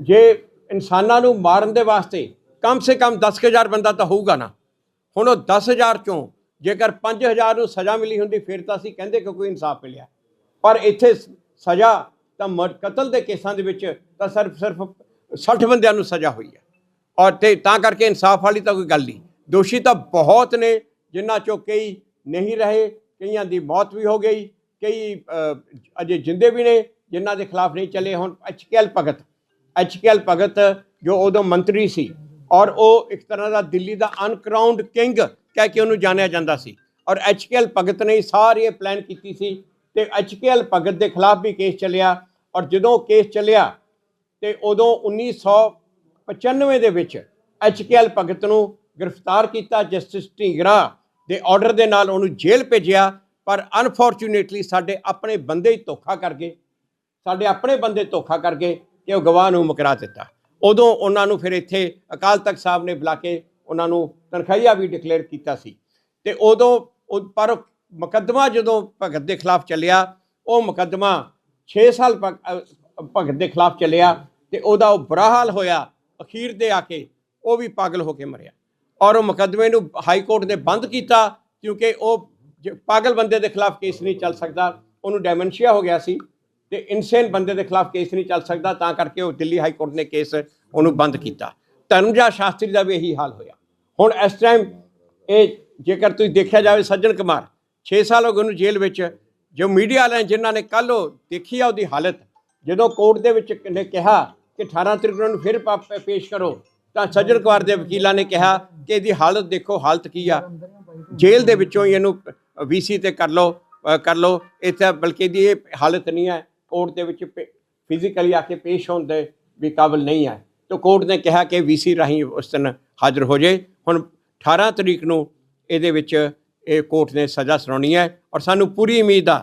ਜੇ ਇਨਸਾਨਾਂ ਨੂੰ ਮਾਰਨ ਦੇ ਵਾਸਤੇ ਕਮ ਸੇ ਕਮ 10000 ਬੰਦਾ ਤਾਂ ਹੋਊਗਾ ਨਾ। ਹੁਣ ਉਹ 10000 ਚੋਂ ਜੇਕਰ 5000 ਨੂੰ ਸਜ਼ਾ ਮਿਲੀ ਹੁੰਦੀ, ਫਿਰ ਤਾਂ ਅਸੀਂ ਕਹਿੰਦੇ ਕਿ ਕੋਈ ਇਨਸਾਫ ਮਿਲਿਆ। ਪਰ ਇੱਥੇ ਸਜ਼ਾ ਤਾਂ ਮਰ, ਕਤਲ ਦੇ ਕੇਸਾਂ ਦੇ ਵਿੱਚ ਤਾਂ ਸਿਰਫ ਸਿਰਫ 60 ਬੰਦਿਆਂ ਨੂੰ ਸਜ਼ਾ ਹੋਈ ਹੈ। ਔਰ ਤੇ ਤਾਂ ਕਰਕੇ ਇਨਸਾਫ ਵਾਲੀ ਤਾਂ ਕੋਈ ਗੱਲ ਨਹੀਂ। ਦੋਸ਼ੀ ਤਾਂ ਬਹੁਤ ਨੇ, ਜਿਨ੍ਹਾਂ ਚੋਂ ਕਈ ਨਹੀਂ ਰਹੇ, ਕਈਆਂ ਦੀ ਮੌਤ ਵੀ ਹੋ ਗਈ, ਕਈ ਅਜੇ ਜਿੰਦੇ ਵੀ ਨੇ, ਜਿਨ੍ਹਾਂ ਦੇ ਖਿਲਾਫ ਨਹੀਂ ਚੱਲੇ ਹੁਣ। ਐਚਕੇਐਲ ਭਗਤ ਐਚਕੇਐਲ ਭਗਤ ਜੋ ਉਦੋਂ ਮੰਤਰੀ ਸੀ ਔਰ ਉਹ ਇੱਕ ਤਰ੍ਹਾਂ ਦਾ ਦਿੱਲੀ ਦਾ ਅਨਕਰਾਊਂਡ ਕਿੰਗ ਕਹਿ ਕੇ ਉਹਨੂੰ ਜਾਣਿਆ ਜਾਂਦਾ ਸੀ। ਔਰ ਐਚਕੇਐਲ ਭਗਤ ਨੇ ਸਾਰੀ ਇਹ ਪਲਾਨ ਕੀਤੀ ਸੀ ਤੇ ਐਚਕੇਐਲ ਭਗਤ ਦੇ ਖਿਲਾਫ ਵੀ ਕੇਸ ਚੱਲਿਆ। ਔਰ ਜਦੋਂ ਕੇਸ ਚੱਲਿਆ ਤੇ ਉਦੋਂ 1995 ਦੇ ਵਿੱਚ ਐਚਕੇਐਲ ਭਗਤ ਨੂੰ ਗ੍ਰਿਫਤਾਰ ਕੀਤਾ ਜਸਟਿਸ ਢੀਂਗਰਾ ਦੇ ਆਰਡਰ ਦੇ ਨਾਲ ਉਹਨੂੰ ਜੇਲ੍ਹ ਭੇਜਿਆ। ਪਰ ਅਨਫੋਰਚੂਨੇਟਲੀ ਸਾਡੇ ਆਪਣੇ ਬੰਦੇ ਹੀ ਧੋਖਾ ਕਰ ਗਏ। ਸਾਡੇ ਆਪਣੇ ਬੰਦੇ ਧੋਖਾ ਕਰ ਗਏ ਕਿ ਉਹ ਗਵਾਹ ਨੂੰ ਮੁਕਰਾ ਦਿੱਤਾ। ਉਦੋਂ ਉਹਨਾਂ ਨੂੰ ਫਿਰ ਇੱਥੇ ਅਕਾਲ ਤਖਤ ਸਾਹਿਬ ਨੇ ਬੁਲਾ ਕੇ ਉਹਨਾਂ ਨੂੰ ਤਨਖਾਹੀਆ ਵੀ ਡਿਕਲੇਅਰ ਕੀਤਾ ਸੀ। ਤੇ ਉਦੋਂ ਪਰ ਮੁਕੱਦਮਾ ਜਦੋਂ ਭਗਤ ਦੇ ਖਿਲਾਫ ਚੱਲਿਆ, ਉਹ ਮੁਕੱਦਮਾ 6 ਸਾਲ ਭਗ- ਭਗਤ ਦੇ ਖਿਲਾਫ ਚੱਲਿਆ ਤੇ ਉਹਦਾ ਉਹ ਬੁਰਾ ਹਾਲ ਹੋਇਆ। ਅਖੀਰ ਦੇ ਆ ਕੇ ਉਹ ਵੀ ਪਾਗਲ ਹੋ ਕੇ ਮਰਿਆ। ਔਰ ਉਹ ਮੁਕੱਦਮੇ ਨੂੰ ਹਾਈ ਕੋਰਟ ਨੇ ਬੰਦ ਕੀਤਾ ਕਿਉਂਕਿ ਉਹ ਜ- ਪਾਗਲ ਬੰਦੇ ਦੇ ਖਿਲਾਫ ਕੇਸ ਨਹੀਂ ਚੱਲ ਸਕਦਾ। ਉਹਨੂੰ ਡੈਮੈਂਸ਼ੀਆ ਹੋ ਗਿਆ ਸੀ। ਤੇ ਇਨਸੇਨ ਬੰਦੇ ਦੇ ਖਿਲਾਫ ਕੇਸ ਨਹੀਂ ਚੱਲ ਸਕਦਾ, ਤਾਂ ਕਰਕੇ ਉਹ ਦਿੱਲੀ ਹਾਈ ਕੋਰਟ ਨੇ ਕੇਸ ਉਹਨੂੰ ਬੰਦ ਕੀਤਾ। ਧਰਮਜਾ ਸ਼ਾਸਤਰੀ ਦਾ ਵੀ ਇਹੀ ਹਾਲ ਹੋਇਆ। ਹੁਣ ਇਸ ਟਾਈਮ ਇਹ ਜੇਕਰ ਤੁਸੀਂ ਦੇਖਿਆ ਜਾਵੇ ਸੱਜਣ ਕੁਮਾਰ 6 ਸਾਲ ਹੋ ਗਏ ਉਹਨੂੰ ਜੇਲ੍ਹ ਵਿੱਚ, ਜੋ ਮੀਡੀਆ ਵਾਲਿਆਂ ਜਿਨ੍ਹਾਂ ਨੇ ਕੱਲ ਉਹ ਦੇਖੀ ਆ ਉਹਦੀ ਹਾਲਤ, ਜਦੋਂ ਕੋਰਟ ਦੇ ਵਿੱਚ ਨੇ ਕਿਹਾ ਕਿ 18 ਤਰੀਕ ਨੂੰ ਉਹਨੂੰ ਫਿਰ ਪਾ- ਪੇਸ਼ ਕਰੋ, ਤਾਂ ਸੱਜਣ ਕੁਮਾਰ ਦੇ ਵਕੀਲਾਂ ਨੇ ਕਿਹਾ ਕਿ ਇਹਦੀ ਹਾਲਤ ਦੇਖੋ, ਹਾਲਤ ਕੀ ਆ। ਜੇਲ੍ਹ ਦੇ ਵਿੱਚੋਂ ਹੀ ਇਹਨੂੰ ਵੀਸੀ ਤੇ ਕਰ ਲਓ ਕਰ ਲਓ ਇੱਥੇ ਬਲਕਿ ਇਹਦੀ ਇਹ ਹਾਲਤ ਨਹੀਂ ਹੈ। ਕੋਰਟ ਦੇ ਵਿੱਚ ਫਿਜ਼ੀਕਲੀ ਆ ਕੇ ਪੇਸ਼ ਹੋਣ ਦੇ ਵੀ ਕਾਬਲ ਨਹੀਂ ਹੈ। ਤਾਂ ਕੋਰਟ ਨੇ ਕਿਹਾ ਕਿ ਵੀਸੀ ਰਾਹੀਂ ਉਸ ਦਿਨ ਹਾਜ਼ਰ ਹੋ ਜਾਏ ਹੁਣ 18 ਤਰੀਕ ਨੂੰ ਇਹਦੇ ਵਿੱਚ ਇਹ ਕੋਰਟ ਨੇ ਸਜ਼ਾ ਸੁਣਾਉਣੀ ਹੈ ਔਰ ਸਾਨੂੰ ਪੂਰੀ ਉਮੀਦ ਆ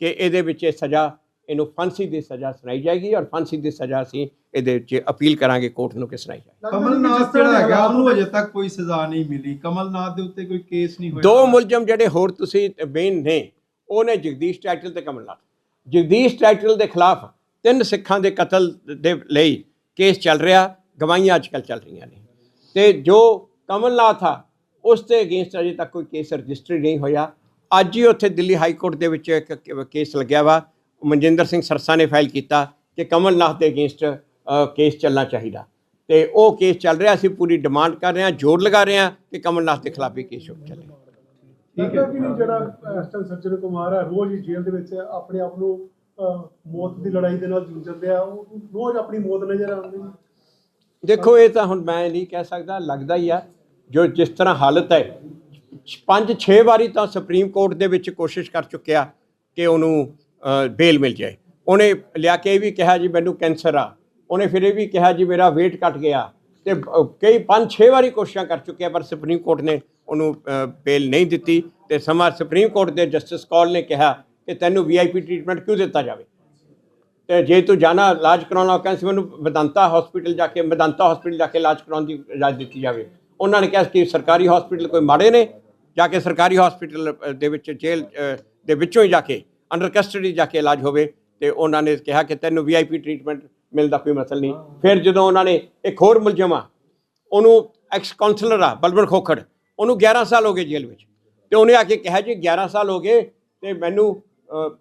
ਕਿ ਇਹਦੇ ਵਿੱਚ ਇਹ ਸਜ਼ਾ ਇਹਨੂੰ ਫਾਂਸੀ ਦੀ ਸਜ਼ਾ ਸੁਣਾਈ ਜਾਏਗੀ ਔਰ ਫਾਂਸੀ ਦੀ ਸਜ਼ਾ ਅਸੀਂ ਇਹਦੇ ਵਿੱਚ ਅਪੀਲ ਕਰਾਂਗੇ ਕੋਰਟ ਨੂੰ ਕਿ ਸੁਣਾਈ ਜਾਏ। ਕਮਲਨਾਥ ਜਿਹੜਾ ਹੈਗਾ ਉਹਨੂੰ ਅਜੇ ਤੱਕ ਕੋਈ ਸਜ਼ਾ ਨਹੀਂ ਮਿਲੀ। ਕਮਲਨਾਥ ਦੇ ਉੱਤੇ ਕੋਈ ਕੇਸ ਨਹੀਂ ਹੋਇਆ। ਦੋ ਮੁਲਜ਼ਮ ਜਿਹੜੇ ਹੋਰ ਤੁਸੀਂ ਮੇਨ ਨੇ ਉਹ ਨੇ ਜਗਦੀਸ਼ ਟਾਈਟਲ ਤੇ ਕਮਲਨਾਥ। ਜਗਦੀਸ਼ ਟਾਈਟਲ ਦੇ ਖਿਲਾਫ ਤਿੰਨ ਸਿੱਖਾਂ ਦੇ ਕਤਲ ਦੇ ਲਈ ਕੇਸ ਚੱਲ ਰਿਹਾ, ਗਵਾਹੀਆਂ ਅੱਜਕੱਲ ਚੱਲ ਰਹੀਆਂ ਨੇ। ਤੇ ਜੋ ਕਮਲਨਾਥ ਆ, ਉਸ ਤੇ ਅਗੇਂਸਟ ਅਜੇ ਤੱਕ ਕੋਈ ਕੇਸ ਰਜਿਸਟਰੀ ਨਹੀਂ ਹੋਇਆ। ਅੱਜ ਹੀ ਉੱਥੇ ਦਿੱਲੀ ਹਾਈ ਕੋਰਟ ਦੇ ਵਿੱਚ ਇੱਕ ਕੇਸ ਲੱਗਿਆ ਵਾ। ਮਨਜਿੰਦਰ ਸਿੰਘ ਸਰਸਾ ਨੇ ਫਾਈਲ ਕੀਤਾ ਕਿ ਕਮਲਨਾਥ ਦੇ ਅਗੇਂਸਟ ਕੇਸ ਚੱਲਣਾ ਚਾਹੀਦਾ। ਤੇ ਉਹ ਕੇਸ ਚੱਲ ਰਿਹਾ, ਅਸੀਂ ਪੂਰੀ ਡਿਮਾਂਡ ਕਰ ਰਹੇ ਹਾਂ, ਜ਼ੋਰ ਲਗਾ ਰਹੇ ਹਾਂ ਕਿ ਕਮਲਨਾਥ ਦੇ ਖਿਲਾਫ ਵੀ ਕੇਸ ਚੱਲੇ। ਠੀਕ ਹੈ। ਕਿ ਨਹੀਂ ਜਿਹੜਾ ਟਾਈਮ ਸੱਜਣ ਕੁਮਾਰ ਹੈ ਰੋਜ਼ ਹੀ ਜੇਲ੍ਹ ਦੇ ਵਿੱਚ ਆਪਣੇ ਆਪ ਨੂੰ ਮੌਤ ਦੀ ਲੜਾਈ ਦੇ ਨਾਲ ਜੂਝਦੇ ਆ। ਉਹ ਰੋਜ਼ ਆਪਣੀ ਮੌਤ ਨਜ਼ਰ ਆਉਂਦੀ ਦੇਖੋ ਇਹ ਤਾਂ ਹੁਣ ਮੈਂ ਨਹੀਂ ਕਹਿ ਸਕਦਾ ਲੱਗਦਾ ਹੀ ਆ। ਜੋ ਜਿਸ ਤਰ੍ਹਾਂ ਹਾਲਤ ਹੈ ਪੰਜ ਛੇ ਵਾਰੀ ਤਾਂ ਸੁਪਰੀਮ ਕੋਰਟ ਦੇ ਵਿੱਚ ਕੋਸ਼ਿਸ਼ ਕਰ ਚੁੱਕਿਆ ਕਿ ਉਹਨੂੰ ਬੇਲ ਮਿਲ ਜਾਏ। ਉਹਨੇ ਲਿਆ ਕੇ ਵੀ ਕਿਹਾ ਜੀ ਮੈਨੂੰ ਕੈਂਸਰ ਆ। ਉਹਨੇ ਫਿਰ ਇਹ ਵੀ ਕਿਹਾ ਜੀ ਮੇਰਾ weight ਘਟ ਗਿਆ। ਤੇ ਕਈ ਪੰਜ ਛੇ ਵਾਰੀ ਕੋਸ਼ਿਸ਼ਾਂ ਕਰ ਚੁੱਕਿਆ ਪਰ ਸੁਪਰੀਮ ਕੋਰਟ ਨੇ ਉਹਨੂੰ ਬੇਲ ਨਹੀਂ ਦਿੱਤੀ ਤੇ ਸਮਾਂ ਸੁਪਰੀਮ ਕੋਰਟ ਦੇ ਜਸਟਿਸ ਕੌਲ ਨੇ ਕਿਹਾ ਕਿ ਤੈਨੂੰ ਵੀਆਈਪੀ ਟ੍ਰੀਟਮੈਂਟ ਕਿਉਂ ਦਿੱਤਾ ਜਾਵੇ? ਤੇ ਜੇ ਤੂੰ ਜਾਣਾ, ਇਲਾਜ ਕਰਾਉਣਾ ਕਹਿੰਦਾ ਮੈਨੂੰ ਮੈਦਾਂਤਾ ਹਸਪੀਟਲ ਜਾ ਕੇ ਮੈਦਾਂਤਾ ਹਸਪੀਟਲ ਜਾ ਕੇ ਇਲਾਜ ਕਰਾਉਣ ਦੀ ਇਜਾਜ਼ਤ ਦਿੱਤੀ ਜਾਵੇ। ਉਹਨਾਂ ਨੇ ਕਿਹਾ ਕਿ ਸਰਕਾਰੀ ਹਸਪੀਟਲ ਕੋਈ ਮਾੜੇ ਨੇ, ਜਾ ਕੇ ਸਰਕਾਰੀ ਹਸਪੀਟਲ ਦੇ ਵਿੱਚ ਜੇਲ੍ਹ ਦੇ ਵਿੱਚੋਂ ਹੀ ਜਾ ਕੇ ਅੰਡਰ ਕਸਟਡੀ ਜਾ ਕੇ ਇਲਾਜ ਹੋਵੇ। ਤੇ ਉਹਨਾਂ ਨੇ ਕਿਹਾ ਕਿ ਤੈਨੂੰ ਵੀਆਈਪੀ ਟ੍ਰੀਟਮੈਂਟ ਮਿਲਦਾ ਕੋਈ ਮਸਲ ਨਹੀਂ। ਫਿਰ ਜਦੋਂ ਉਹਨਾਂ ਨੇ ਇੱਕ ਹੋਰ ਮੁਲਜ਼ਮ ਆ, ਉਹਨੂੰ ਐਕਸ ਕਾਉਂਸਲਰ ਆ ਬਲਬਨ ਖੋਖੜ ਉਹਨੂੰ 11 ਸਾਲ ਹੋ ਗਏ ਜੇਲ੍ਹ ਵਿੱਚ। ਤੇ ਉਹਨੇ ਆ ਕੇ ਕਿਹਾ ਜੀ 11 ਸਾਲ ਹੋ ਗਏ ਤੇ ਮੈਨੂੰ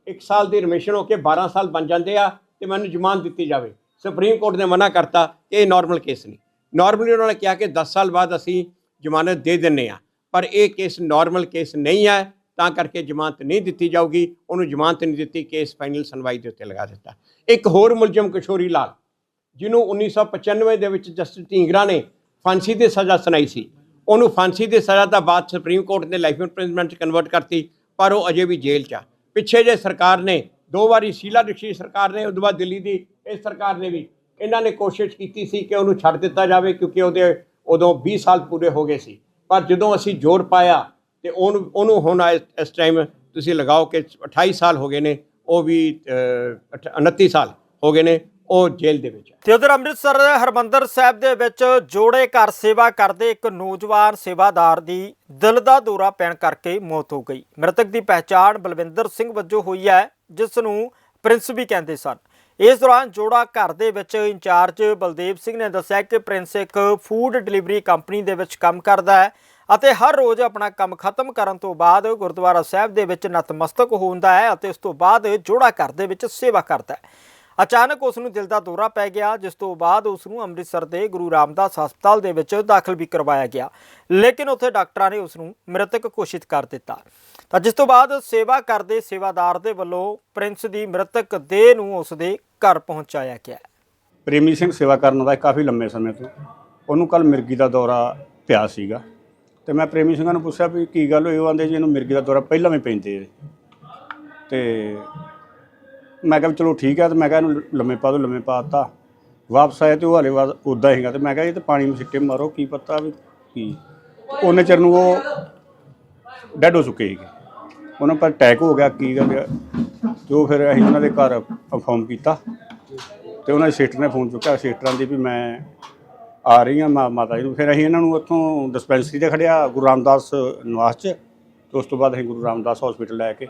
1 ਸਾਲ ਦੀ ਰਿਮਿਸ਼ਨ ਹੋ ਕੇ 12 ਸਾਲ ਬਣ ਜਾਂਦੇ ਆ ਤੇ ਮੈਨੂੰ ਜ਼ਮਾਨਤ ਦਿੱਤੀ ਜਾਵੇ। ਸੁਪਰੀਮ ਕੋਰਟ ਨੇ ਮਨਾ ਕਰਤਾ ਕਿ ਇਹ ਨਾਰਮਲ ਕੇਸ ਨਹੀਂ। ਨਾਰਮਲੀ ਉਹਨਾਂ ਨੇ ਕਿਹਾ ਕਿ 10 ਸਾਲ ਬਾਅਦ ਅਸੀਂ ਜ਼ਮਾਨਤ ਦੇ ਦਿੰਨੇ ਆ ਪਰ ਇਹ ਕੇਸ ਨਾਰਮਲ ਕੇਸ ਨਹੀਂ ਹੈ, ਤਾਂ ਕਰਕੇ ਜ਼ਮਾਨਤ ਨਹੀਂ ਦਿੱਤੀ ਜਾਊਗੀ। ਉਹਨੂੰ ਜ਼ਮਾਨਤ ਨਹੀਂ ਦਿੱਤੀ ਕੇਸ ਫਾਈਨਲ ਸੁਣਵਾਈ ਦੇ ਉੱਤੇ ਲਗਾ ਦਿੱਤਾ। ਇੱਕ ਹੋਰ ਮੁਲਜ਼ਮ ਕਿਸ਼ੋਰੀ ਲਾਲ, ਜਿਹਨੂੰ 1995 ਦੇ ਵਿੱਚ ਜਸਟਿਸ ਢੀਂਗਰਾ ਨੇ ਫਾਂਸੀ ਦੀ ਸਜ਼ਾ ਸੁਣਾਈ ਸੀ। ਉਹਨੂੰ ਫਾਂਸੀ ਦੀ ਸਜ਼ਾ ਦਾ ਬਾਅਦ ਸੁਪਰੀਮ ਕੋਰਟ ਨੇ ਲਾਈਫ ਇੰਪ੍ਰਿਜ਼ਨਮੈਂਟ ਚ ਕਨਵਰਟ ਕਰਤੀ, ਪਰ ਉਹ ਅਜੇ ਵੀ ਜੇਲ੍ਹ 'ਚ ਆ। ਪਿੱਛੇ ਜੇ ਸਰਕਾਰ ਨੇ, ਦੋ ਵਾਰੀ ਸ਼ੀਲਾ ਦੀਕਸ਼ਿਤ ਸਰਕਾਰ ਨੇ ਉਦੋਂ ਬਾਅਦ ਦਿੱਲੀ ਦੀ ਇਸ ਸਰਕਾਰ ਨੇ ਵੀ ਇਹਨਾਂ ਨੇ ਕੋਸ਼ਿਸ਼ ਕੀਤੀ ਸੀ ਕਿ ਉਹਨੂੰ ਛੱਡ ਦਿੱਤਾ ਜਾਵੇ ਕਿਉਂਕਿ ਉਹਦੇ ਉਦੋਂ 20 ਸਾਲ ਪੂਰੇ ਹੋ ਗਏ ਸੀ। ਪਰ ਜਦੋਂ ਅਸੀਂ ਜ਼ੋਰ ਪਾਇਆ ਤੇ ਉਹਨੂੰ ਉਹਨੂੰ ਹੁਣ ਇਸ- ਇਸ ਟਾਈਮ ਤੁਸੀਂ ਲਗਾਓ ਕਿ 28 ਸਾਲ ਹੋ ਗਏ ਨੇ, ਉਹ ਵੀ ਅਠ- 29 ਸਾਲ ਹੋ ਗਏ ਨੇ। ਉਹ ਜੇਲ੍ਹ ਦੇ ਵਿੱਚ ਹੈ। ਤੇ ਉਧਰ ਅੰਮ੍ਰਿਤਸਰ ਦੇ ਹਰਮੰਦਰ ਸਾਹਿਬ ਦੇ ਵਿੱਚ ਜੋੜੇ ਘਰ ਸੇਵਾ ਕਰਦੇ ਇੱਕ ਨੌਜਵਾਨ ਸੇਵਾਦਾਰ ਦੀ ਦਿਲ ਦਾ ਦੌਰਾ ਪੈਣ ਕਰਕੇ ਮੌਤ ਹੋ ਗਈ। ਮ੍ਰਿਤਕ ਦੀ ਪਹਿਚਾਣ ਬਲਵਿੰਦਰ ਸਿੰਘ ਵਜੋਂ ਹੋਈ ਹੈ, ਜਿਸ ਨੂੰ ਪ੍ਰਿੰਸ ਵੀ ਕਹਿੰਦੇ ਸਨ। ਇਸ ਦੌਰਾਨ ਜੋੜਾ ਘਰ ਦੇ ਵਿੱਚ ਇੰਚਾਰਜ ਬਲਦੇਵ ਸਿੰਘ ਨੇ ਦੱਸਿਆ ਕਿ ਪ੍ਰਿੰਸ ਇੱਕ ਫੂਡ ਡਿਲੀਵਰੀ ਕੰਪਨੀ ਦੇ ਵਿੱਚ ਕੰਮ ਕਰਦਾ ਹੈ ਅਤੇ ਹਰ ਰੋਜ਼ ਆਪਣਾ ਕੰਮ ਖਤਮ ਕਰਨ ਤੋਂ ਬਾਅਦ ਗੁਰਦੁਆਰਾ ਸਾਹਿਬ ਦੇ ਵਿੱਚ ਨਤਮਸਤਕ ਹੁੰਦਾ ਹੈ ਅਤੇ ਉਸ ਤੋਂ ਬਾਅਦ ਜੋੜਾ ਘਰ ਦੇ ਵਿੱਚ ਸੇਵਾ ਕਰਦਾ ਹੈ। ਅਚਾਨਕ ਉਸ ਨੂੰ ਦਿਲ ਦਾ ਦੌਰਾ ਪੈ ਗਿਆ, ਜਿਸ ਤੋਂ ਬਾਅਦ ਉਸ ਨੂੰ ਅੰਮ੍ਰਿਤਸਰ ਦੇ ਗੁਰੂ ਰਾਮਦਾਸ ਹਸਪਤਾਲ ਦੇ ਵਿੱਚ ਦਾਖਲ ਵੀ ਕਰਵਾਇਆ ਗਿਆ। ਲੇਕਿਨ ਉੱਥੇ ਡਾਕਟਰਾਂ ਨੇ ਉਸ ਨੂੰ ਮ੍ਰਿਤਕ ਘੋਸ਼ਿਤ ਕਰ ਦਿੱਤਾ। ਤਾਂ ਜਿਸ ਤੋਂ ਬਾਅਦ ਸੇਵਾ ਕਰਦੇ ਸੇਵਾਦਾਰ ਦੇ ਵੱਲੋਂ ਪ੍ਰਿੰਸ ਦੀ ਮ੍ਰਿਤਕ ਦੇਹ ਨੂੰ ਉਸ ਦੇ ਘਰ ਪਹੁੰਚਾਇਆ ਗਿਆ। ਪ੍ਰੇਮੀ ਸਿੰਘ ਸੇਵਾ ਕਰਨ ਦਾ ਕਾਫੀ ਲੰਮੇ ਸਮੇਂ ਤੋਂ। ਉਹਨੂੰ ਕੱਲ ਮਿਰਗੀ ਦਾ ਦੌਰਾ ਪਿਆ ਸੀਗਾ। ਤੇ ਮੈਂ ਪ੍ਰੇਮੀ ਸਿੰਘਾਂ ਨੂੰ ਪੁੱਛਿਆ ਵੀ ਕੀ ਗੱਲ ਹੋਈ? ਉਹ ਆਂਦੇ ਜੀ ਇਹਨੂੰ ਮਿਰਗੀ ਦਾ ਦੌਰਾ ਪਹਿਲਾਂ ਵੀ ਪੈਂਦੇ ਆ। ਤੇ ਮੈਂ ਕਿਹਾ ਵੀ ਚਲੋ ਠੀਕ ਹੈ ਤੇ ਮੈਂ ਕਿਹਾ ਇਹਨੂੰ ਲੰਮੇ ਪਾ ਦੋ, ਲੰਮੇ ਪਾਤਾ ਵਾਪਸ ਆਇਆ ਤੇ ਉਹ ਹਲੇ ਬਾਅਦ ਉਦਾਂ ਹੀਗਾ ਤੇ ਮੈਂ ਕਿਹਾ ਇਹ ਤੇ ਪਾਣੀ ਨੂੰ ਸਿੱਟੇ ਮਾਰੋ, ਕੀ ਪਤਾ ਵੀ ਕੀ। ਉਹਨੇ ਚਿਰ ਨੂੰ ਉਹ ਡੈਡ ਹੋ ਚੁੱਕੇ ਸੀਗੇ। ਉਹਨਾਂ ਪਰ ਅਟੈਕ ਹੋ ਗਿਆ, ਕੀ ਗੱਲ ਆ। ਉਹ ਫਿਰ ਅਸੀਂ ਉਹਨਾਂ ਦੇ ਘਰ ਇਨਫੋਰਮ ਕੀਤਾ। ਤੇ ਉਹਨਾਂ ਦੇ ਸਿਸਟਰ ਨੇ ਫੋਨ ਚੁੱਕਿਆ, ਸਿਸਟਰਾਂ ਦੀ ਵੀ ਮੈਂ ਆ ਰਹੀ ਹਾਂ ਮਾ- ਮਾਤਾ ਜੀ ਨੂੰ। ਫਿਰ ਅਸੀਂ ਇਹਨਾਂ ਨੂੰ ਉੱਥੋਂ ਡਿਸਪੈਂਸਰੀ ਤੇ ਖੜਿਆ ਗੁਰੂ ਰਾਮਦਾਸ ਨਿਵਾਸ 'ਚ। ਤੇ ਉਸ ਤੋਂ ਬਾਅਦ ਅਸੀਂ ਗੁਰੂ ਰਾਮਦਾਸ ਹਸਪੀਟਲ ਲੈ ਕੇ